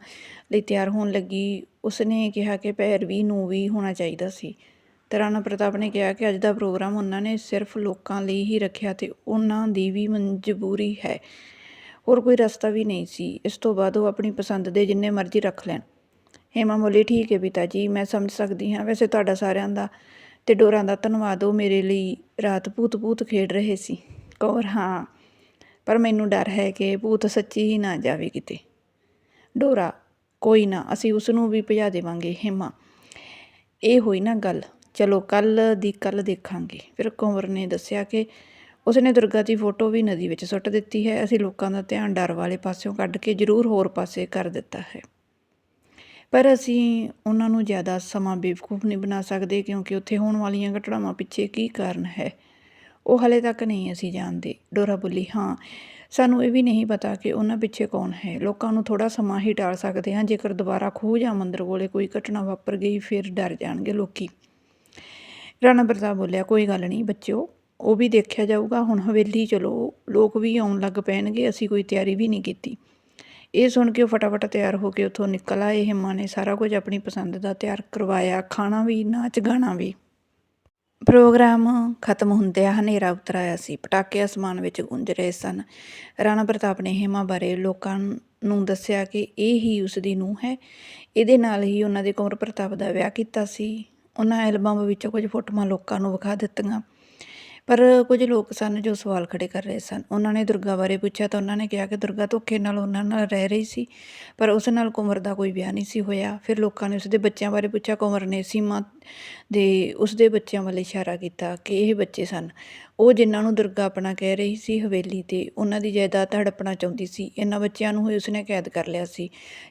ਲਈ ਤਿਆਰ ਹੋਣ ਲੱਗੀ। ਉਸਨੇ ਕਿਹਾ ਕਿ ਭੈਰਵੀ ਨੂੰ ਵੀ ਹੋਣਾ ਚਾਹੀਦਾ ਸੀ। ਤੇ ਰਾਣਾ ਪ੍ਰਤਾਪ ਨੇ ਕਿਹਾ ਕਿ ਅੱਜ ਦਾ ਪ੍ਰੋਗਰਾਮ ਉਹਨਾਂ ਨੇ ਸਿਰਫ ਲੋਕਾਂ ਲਈ ਹੀ ਰੱਖਿਆ ਤੇ ਉਹਨਾਂ ਦੀ ਵੀ ਮਜ਼ਬੂਰੀ ਹੈ। ਹੋਰ ਕੋਈ ਰਸਤਾ ਵੀ ਨਹੀਂ ਸੀ। ਇਸ ਤੋਂ ਬਾਅਦ ਉਹ ਆਪਣੀ ਪਸੰਦ ਦੇ ਜਿੰਨੇ ਮਰਜ਼ੀ ਰੱਖ ਲੈਣ। ਹੇਮਾ ਬੋਲੀ, ਠੀਕ ਹੈ ਪਿਤਾ ਜੀ, ਮੈਂ ਸਮਝ ਸਕਦੀ ਹਾਂ। ਵੈਸੇ ਤੁਹਾਡਾ ਸਾਰਿਆਂ ਦਾ ਤੇ ਡੋਰਾਂ ਦਾ ਧੰਨਵਾਦ, ਉਹ ਮੇਰੇ ਲਈ ਰਾਤ ਭੂਤ ਭੂਤ ਖੇਡ ਰਹੇ ਸੀ। ਕੌਰ, ਹਾਂ, ਪਰ ਮੈਨੂੰ ਡਰ ਹੈ ਕਿ ਭੂਤ ਸੱਚੀ ਹੀ ਨਾ ਜਾਵੇ ਕਿਤੇ। ਡੋਰਾ, ਕੋਈ ਨਾ, ਅਸੀਂ ਉਸ ਨੂੰ ਵੀ ਭਜਾ ਦੇਵਾਂਗੇ, ਹੇਮਾ। ਇਹ ਹੋਈ ਨਾ ਗੱਲ। ਚਲੋ ਕੱਲ ਦੀ ਕੱਲ ਦੇਖਾਂਗੇ। ਫਿਰ ਕੁੰਵਰ ਨੇ ਦੱਸਿਆ ਕਿ ਉਸਨੇ ਦੁਰਗਾ ਦੀ ਫੋਟੋ ਵੀ ਨਦੀ ਵਿੱਚ ਸੁੱਟ ਦਿੱਤੀ ਹੈ। ਅਸੀਂ ਲੋਕਾਂ ਦਾ ਧਿਆਨ ਡਰ ਵਾਲੇ ਪਾਸਿਓਂ ਕੱਢ ਕੇ ਜ਼ਰੂਰ ਹੋਰ ਪਾਸੇ ਕਰ ਦਿੱਤਾ ਹੈ। ਪਰ ਅਸੀਂ ਉਹਨਾਂ ਨੂੰ ਜ਼ਿਆਦਾ ਸਮਾਂ ਬੇਵਕੂਫ ਨਹੀਂ ਬਣਾ ਸਕਦੇ ਕਿਉਂਕਿ ਉੱਥੇ ਹੋਣ ਵਾਲੀਆਂ ਘਟਨਾਵਾਂ ਪਿੱਛੇ ਕੀ ਕਾਰਨ ਹੈ। ਉਹ ਹਲੇ ਤੱਕ ਨਹੀਂ ਅਸੀਂ ਜਾਣਦੇ। ਡੋਰਾ ਬੋਲੀ, ਹਾਂ, ਸਾਨੂੰ ਇਹ ਵੀ ਨਹੀਂ ਪਤਾ ਕਿ ਉਹਨਾਂ ਪਿੱਛੇ ਕੌਣ ਹੈ। ਲੋਕਾਂ ਨੂੰ ਥੋੜਾ ਸਮਾਂ ਹੀ ਟਾਲ ਸਕਦੇ ਹਾਂ। ਜੇਕਰ ਦੁਬਾਰਾ ਖੂਹ ਜਾਂ ਮੰਦਰ ਕੋਲੇ ਕੋਈ ਘਟਨਾ ਵਾਪਰ ਗਈ, ਫਿਰ ਡਰ ਜਾਣਗੇ ਲੋਕੀ। ਰਾਣਾ ਪ੍ਰਤਾਪ ਬੋਲਿਆ, ਕੋਈ ਗੱਲ ਨਹੀਂ, ਬੱਚਿਓ, ਉਹ ਵੀ ਦੇਖਿਆ ਜਾਊਗਾ। ਹੁਣ ਹਵੇਲੀ, ਚਲੋ, ਲੋਕ ਵੀ ਆਉਣ ਲੱਗ ਪੈਣਗੇ। ਅਸੀਂ ਕੋਈ ਤਿਆਰੀ ਵੀ ਨਹੀਂ ਕੀਤੀ। ਇਹ ਸੁਣ ਕੇ ਉਹ ਫਟਾਫਟ ਤਿਆਰ ਹੋ ਕੇ ਉੱਥੋਂ ਨਿਕਲ ਆਏ। ਹਿੰਮਾ ਨੇ ਸਾਰਾ ਕੁਝ ਆਪਣੀ ਪਸੰਦ ਦਾ ਤਿਆਰ ਕਰਵਾਇਆ। ਖਾਣਾ ਵੀ, ਨਾਚ ਗਾਣਾ ਵੀ। ਪ੍ਰੋਗਰਾਮ ਖਤਮ ਹੁੰਦਿਆਂ ਹਨੇਰਾ ਉਤਰ ਆਇਆ ਸੀ। ਪਟਾਕੇ ਅਸਮਾਨ ਵਿੱਚ ਗੂੰਜ ਰਹੇ ਸਨ। ਰਾਣਾ ਪ੍ਰਤਾਪ ਨੇ ਹੇਮਾ ਬਾਰੇ ਲੋਕਾਂ ਨੂੰ ਦੱਸਿਆ ਕਿ ਇਹ ਹੀ ਉਸ ਦੀ ਨੂੰਹ ਹੈ। ਇਹਦੇ ਨਾਲ ਹੀ ਉਹਨਾਂ ਦੇ ਕੁੰਵਰ ਪ੍ਰਤਾਪ ਦਾ ਵਿਆਹ ਕੀਤਾ ਸੀ। ਉਹਨਾਂ ਐਲਬਮ ਵਿੱਚੋਂ ਕੁਝ ਫੋਟੋਆਂ ਲੋਕਾਂ ਨੂੰ ਵਿਖਾ ਦਿੱਤੀਆਂ। ਪਰ ਕੁਝ ਲੋਕ ਸਨ ਜੋ ਸਵਾਲ ਖੜੇ ਕਰ ਰਹੇ ਸਨ। ਉਹਨਾਂ ਨੇ ਦੁਰਗਾ ਬਾਰੇ ਪੁੱਛਿਆ ਤਾਂ ਉਹਨਾਂ ਨੇ ਕਿਹਾ ਕਿ ਦੁਰਗਾ ਧੋਖੇ ਨਾਲ ਉਹਨਾਂ ਨਾਲ ਰਹਿ ਰਹੀ ਸੀ, ਪਰ ਉਸ ਨਾਲ ਕੁੰਵਰ ਦਾ ਕੋਈ ਵਿਆਹ ਨਹੀਂ ਸੀ ਹੋਇਆ। ਫਿਰ ਲੋਕਾਂ ਨੇ ਉਸ ਦੇ ਬੱਚਿਆਂ ਬਾਰੇ ਪੁੱਛਿਆ। ਕੁੰਵਰ ਨੇ ਸੀਮਾ ਦੇ ਉਸ ਦੇ ਬੱਚਿਆਂ ਵੱਲ ਇਸ਼ਾਰਾ ਕੀਤਾ ਕਿ ਇਹ ਬੱਚੇ ਸਨ। ਉਹ ਜਿਨ੍ਹਾਂ ਨੂੰ ਦੁਰਗਾ ਆਪਣਾ ਕਹਿ ਰਹੀ ਸੀ ਹਵੇਲੀ ਤੇ ਉਹਨਾਂ ਦੀ ਜਾਇਦਾਦ ਹੜਪਣਾ ਚਾਹੁੰਦੀ ਸੀ। ਇਹਨਾਂ ਬੱਚਿਆਂ ਨੂੰ ਹੀ ਉਸਨੇ ਕੈਦ ਕਰ ਲਿਆ ਸੀ,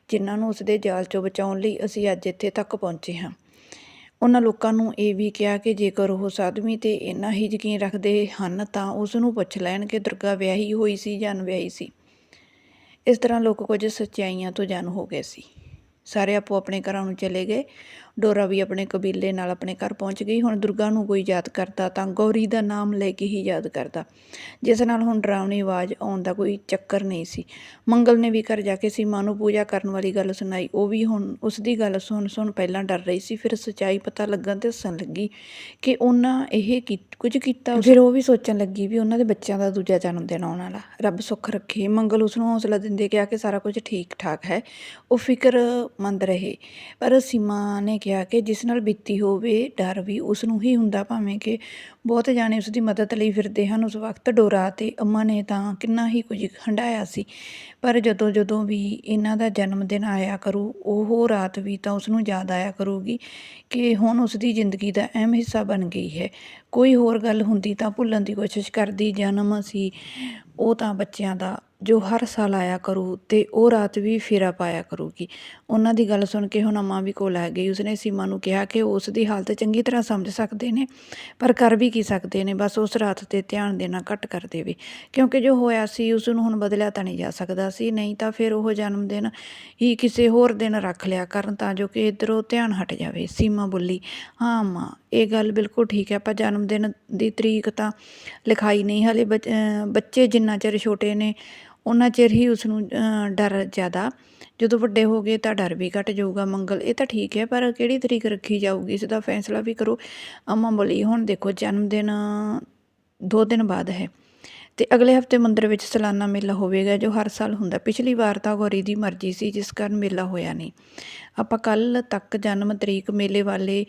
ਜਿਨ੍ਹਾਂ ਨੂੰ ਉਸ ਦੇ ਜਾਲ ਚੋਂ ਬਚਾਉਣ ਲਈ ਅਸੀਂ ਅੱਜ ਇੱਥੇ ਤੱਕ ਪਹੁੰਚੇ ਹਾਂ। ਉਹਨਾਂ ਲੋਕਾਂ ਨੂੰ ਇਹ ਵੀ ਕਿਹਾ ਕਿ ਜੇਕਰ ਉਹ ਸਾਧਵੀ ਤੇ ਇੰਨਾ ਹੀ ਯਕੀਨ ਰੱਖਦੇ ਹਨ, ਤਾਂ ਉਸ ਨੂੰ ਪੁੱਛ ਲੈਣ ਕਿ ਦੁਰਗਾ ਵਿਆਹੀ ਹੋਈ ਸੀ ਜਾਂ ਅਣਵਿਆਹੀ ਸੀ। ਇਸ ਤਰ੍ਹਾਂ ਲੋਕ ਕੁਝ ਸੱਚਾਈਆਂ ਤੋਂ ਜਾਣੂ ਹੋ ਗਏ ਸੀ। ਸਾਰੇ ਆਪੋ ਆਪਣੇ ਘਰਾਂ ਨੂੰ ਚਲੇ ਗਏ। ਡੋਰਾ ਵੀ ਆਪਣੇ ਕਬੀਲੇ ਨਾਲ ਆਪਣੇ ਘਰ ਪਹੁੰਚ ਗਈ। ਹੁਣ ਦੁਰਗਾ ਨੂੰ ਕੋਈ ਯਾਦ ਕਰਦਾ ਤਾਂ ਗੌਰੀ ਦਾ ਨਾਮ ਲੈ ਕੇ ਹੀ ਯਾਦ ਕਰਦਾ। ਜਿਸ ਨਾਲ ਹੁਣ ਡਰਾਵਣੀ ਆਵਾਜ਼ ਆਉਣ ਦਾ ਕੋਈ ਚੱਕਰ ਨਹੀਂ ਸੀ। ਮੰਗਲ ਨੇ ਵੀ ਘਰ ਜਾ ਕੇ ਸੀਮਾ ਨੂੰ ਪੂਜਾ ਕਰਨ ਵਾਲੀ ਗੱਲ ਸੁਣਾਈ। ਉਹ ਵੀ ਹੁਣ ਉਸ ਦੀ ਗੱਲ ਸੁਣ ਸੁਣ ਪਹਿਲਾਂ ਡਰ ਰਹੀ ਸੀ। ਫਿਰ ਸੱਚਾਈ ਪਤਾ ਲੱਗਣ ਤੇ ਹੱਸਣ ਲੱਗੀ ਕਿ ਉਹਨਾਂ ਇਹ ਕੀ- ਕੁਝ ਕੀਤਾ ਫਿਰ ਉਹ ਵੀ ਸੋਚਣ ਲੱਗੀ ਵੀ ਉਹਨਾਂ ਦੇ ਬੱਚਿਆਂ ਦਾ ਦੂਜਾ ਜਨਮ ਦਿਨ ਆਉਣ ਵਾਲਾ। ਰੱਬ ਸੁੱਖ ਰੱਖੇ। ਮੰਗਲ ਉਸ ਨੂੰ ਹੌਸਲਾ ਦਿੰਦੇ ਕਿਹਾ ਕਿ ਸਾਰਾ ਕੁਝ ਠੀਕ ਠਾਕ ਹੈ। ਉਹ ਫਿਕਰਮੰਦ ਰਹੇ। ਪਰ ਸੀਮਾ ਨੇ ਕਿਹਾ ਕਿ ਜਿਸ ਨਾਲ ਬੀਤੀ ਹੋਵੇ, ਡਰ ਵੀ ਉਸ ਨੂੰ ਹੀ ਹੁੰਦਾ ਭਾਵੇਂ ਕਿ ਬਹੁਤ ਜਾਣੇ ਉਸ ਦੀ ਮਦਦ ਲਈ ਫਿਰਦੇ ਹਨ। ਉਸ ਵਕਤ ਡੋਰਾ ਤੇ ਅੰਮਾ ਨੇ ਤਾਂ ਕਿੰਨਾ ਹੀ ਕੁਝ ਹੰਡਾਇਆ ਸੀ। ਪਰ ਜਦੋਂ ਜਦੋਂ ਵੀ ਇਹਨਾਂ ਦਾ ਜਨਮ ਦਿਨ ਆਇਆ ਕਰੂ, ਉਹ ਰਾਤ ਵੀ ਤਾਂ ਉਸ ਨੂੰ ਯਾਦ ਆਇਆ ਕਰੂਗੀ ਕਿ ਹੁਣ ਉਸ ਦੀ ਜ਼ਿੰਦਗੀ ਦਾ ਅਹਿਮ ਹਿੱਸਾ ਬਣ ਗਈ ਹੈ। ਕੋਈ ਹੋਰ ਗੱਲ ਹੁੰਦੀ ਤਾਂ ਭੁੱਲਣ ਦੀ ਕੋਸ਼ਿਸ਼ ਕਰਦੀ। ਜਨਮ ਸੀ, ਉਹ ਤਾਂ ਬੱਚਿਆਂ ਦਾ ਜੋ ਹਰ ਸਾਲ ਆਇਆ ਕਰੂ ਅਤੇ ਉਹ ਰਾਤ ਵੀ ਫੇਰਾ ਪਾਇਆ ਕਰੂਗੀ। ਉਹਨਾਂ ਦੀ ਗੱਲ ਸੁਣ ਕੇ ਹੁਣ ਅੰਮਾ ਵੀ ਕੋਲ ਆ ਗਈ। ਉਸਨੇ ਸੀਮਾ ਨੂੰ ਕਿਹਾ ਕਿ ਉਸ ਦੀ ਹਾਲਤ ਚੰਗੀ ਤਰ੍ਹਾਂ ਸਮਝ ਸਕਦੇ ਨੇ, ਪਰ ਕਰ ਵੀ ਕੀ ਸਕਦੇ ਨੇ, ਬਸ ਉਸ ਰਾਤ ਤੇ ਧਿਆਨ ਦੇਣਾ ਘੱਟ ਕਰ ਦੇਵੇ। ਕਿਉਂਕਿ ਜੋ ਹੋਇਆ ਸੀ ਉਸ ਨੂੰ ਹੁਣ ਬਦਲਿਆ ਤਾਂ ਨਹੀਂ ਜਾ ਸਕਦਾ ਸੀ। ਨਹੀਂ ਤਾਂ ਫਿਰ ਉਹ ਜਨਮ ਦਿਨ ਹੀ ਕਿਸੇ ਹੋਰ ਦਿਨ ਰੱਖ ਲਿਆ ਕਰਨ ਤਾਂ ਜੋ ਕਿ ਇੱਧਰੋਂ ਧਿਆਨ ਹਟ ਜਾਵੇ। ਸੀਮਾ ਬੋਲੀ, ਹਾਂ, ਅੰਮਾ ਇਹ ਗੱਲ ਬਿਲਕੁਲ ਠੀਕ ਹੈ, ਆਪਾਂ ਜਨਮ ਦਿਨ ਦੀ ਤਰੀਕ ਤਾਂ ਲਿਖਾਈ ਨਹੀਂ, ਹਲੇ ਬੱਚ- ਬੱਚੇ ਜਿੰਨਾ ਚਿਰ ਛੋਟੇ ਨੇ, ਉਹਨਾਂ ਚਿਰ ਹੀ ਉਸ ਨੂੰ ਡਰ ਜ਼ਿਆਦਾ। ਜਦੋਂ ਵੱਡੇ ਹੋ ਗਏ ਤਾਂ ਡਰ ਵੀ ਘਟ ਜਾਊਗਾ, ਮੰਗਲ, ਇਹ ਤਾਂ ਠੀਕ ਹੈ, ਪਰ ਕਿਹੜੀ ਤਰੀਕ ਰੱਖੀ ਜਾਊਗੀ ਇਸ ਦਾ ਫੈਸਲਾ ਵੀ ਕਰੋ। ਅੰਮਾ ਬੋਲੀ, ਹੁਣ ਦੇਖੋ ਜਨਮ ਦਿਨ ਦੋ ਦਿਨ ਬਾਅਦ ਹੈ। ਅਤੇ ਅਗਲੇ ਹਫ਼ਤੇ ਮੰਦਰ ਵਿੱਚ ਸਲਾਨਾ ਮੇਲਾ ਹੋਵੇਗਾ, ਜੋ ਹਰ ਸਾਲ ਹੁੰਦਾ। ਪਿਛਲੀ ਵਾਰ ਤਾਂ ਗੌਰੀ ਦੀ ਮਰਜ਼ੀ ਸੀ, ਜਿਸ ਕਾਰਨ ਮੇਲਾ ਹੋਇਆ ਨਹੀਂ। ਆਪਾਂ ਕੱਲ੍ਹ ਤੱਕ ਜਨਮ ਤਰੀਕ ਮੇਲੇ ਵਾਲੇ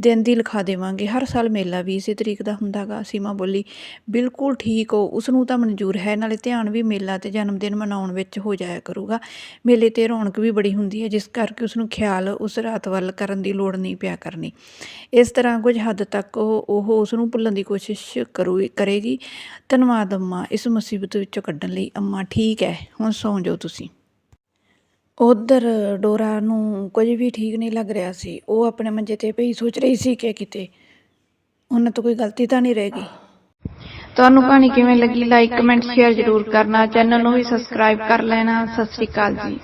ਦਿਨ ਦੀ ਲਿਖਾ ਦੇਵਾਂਗੇ। ਹਰ ਸਾਲ ਮੇਲਾ ਵੀ ਇਸੇ ਤਰੀਕ ਦਾ ਹੁੰਦਾਗਾ, ਸੀਮਾ ਬੋਲੀ। ਬਿਲਕੁਲ ਠੀਕ ਹੋ, ਉਸ ਨੂੰ ਤਾਂ ਮਨਜ਼ੂਰ ਹੈ। ਨਾਲੇ ਧਿਆਨ ਵੀ ਮੇਲਾ ਤੇ ਜਨਮ ਦਿਨ ਮਨਾਉਣ ਵਿੱਚ ਹੋ ਜਾਇਆ ਕਰੂਗਾ। ਮੇਲੇ ਤੇ ਰੌਣਕ ਵੀ ਬੜੀ ਹੁੰਦੀ ਹੈ, ਜਿਸ ਕਰਕੇ ਉਸ ਨੂੰ ਖਿਆਲ ਉਸ ਰਾਤ ਵੱਲ ਕਰਨ ਦੀ ਲੋੜ ਨਹੀਂ ਪਿਆ ਕਰਨੀ। ਇਸ ਤਰ੍ਹਾਂ ਕੁਝ ਹੱਦ ਤੱਕ ਉਹ ਉਹ ਉਸ ਨੂੰ ਭੁੱਲਣ ਦੀ ਕੋਸ਼ਿਸ਼ ਕਰੂ ਕਰੇਗੀ। ਧੰਨਵਾਦ ਅੰਮਾ ਇਸ ਮੁਸੀਬਤ ਵਿੱਚੋਂ ਕੱਢਣ ਲਈ, ਅੰਮਾ ਠੀਕ ਹੈ ਹੁਣ ਸੌਂ ਜਾਓ ਤੁਸੀਂ। ਉਧਰ ਡੋਰਾ ਨੂੰ ਕੁਝ ਵੀ ਠੀਕ ਨਹੀਂ ਲੱਗ ਰਿਹਾ ਸੀ। ਉਹ ਆਪਣੇ ਮੰਜੇ ਤੇ ਪਈ ਸੋਚ ਰਹੀ ਸੀ ਕਿ ਕਿਤੇ ਉਹਨਾਂ ਤੋਂ ਕੋਈ ਗਲਤੀ ਤਾਂ ਨਹੀਂ ਰਹਿ ਗਈ। ਤੁਹਾਨੂੰ ਕਹਾਣੀ ਕਿਵੇਂ ਲੱਗੀ? ਲਾਈਕ ਕਮੈਂਟ ਸ਼ੇਅਰ ਜ਼ਰੂਰ ਕਰਨਾ। ਚੈਨਲ ਨੂੰ ਵੀ ਸਬਸਕ੍ਰਾਈਬ ਕਰ ਲੈਣਾ। ਸਤਿ ਸ਼੍ਰੀ ਅਕਾਲ ਜੀ।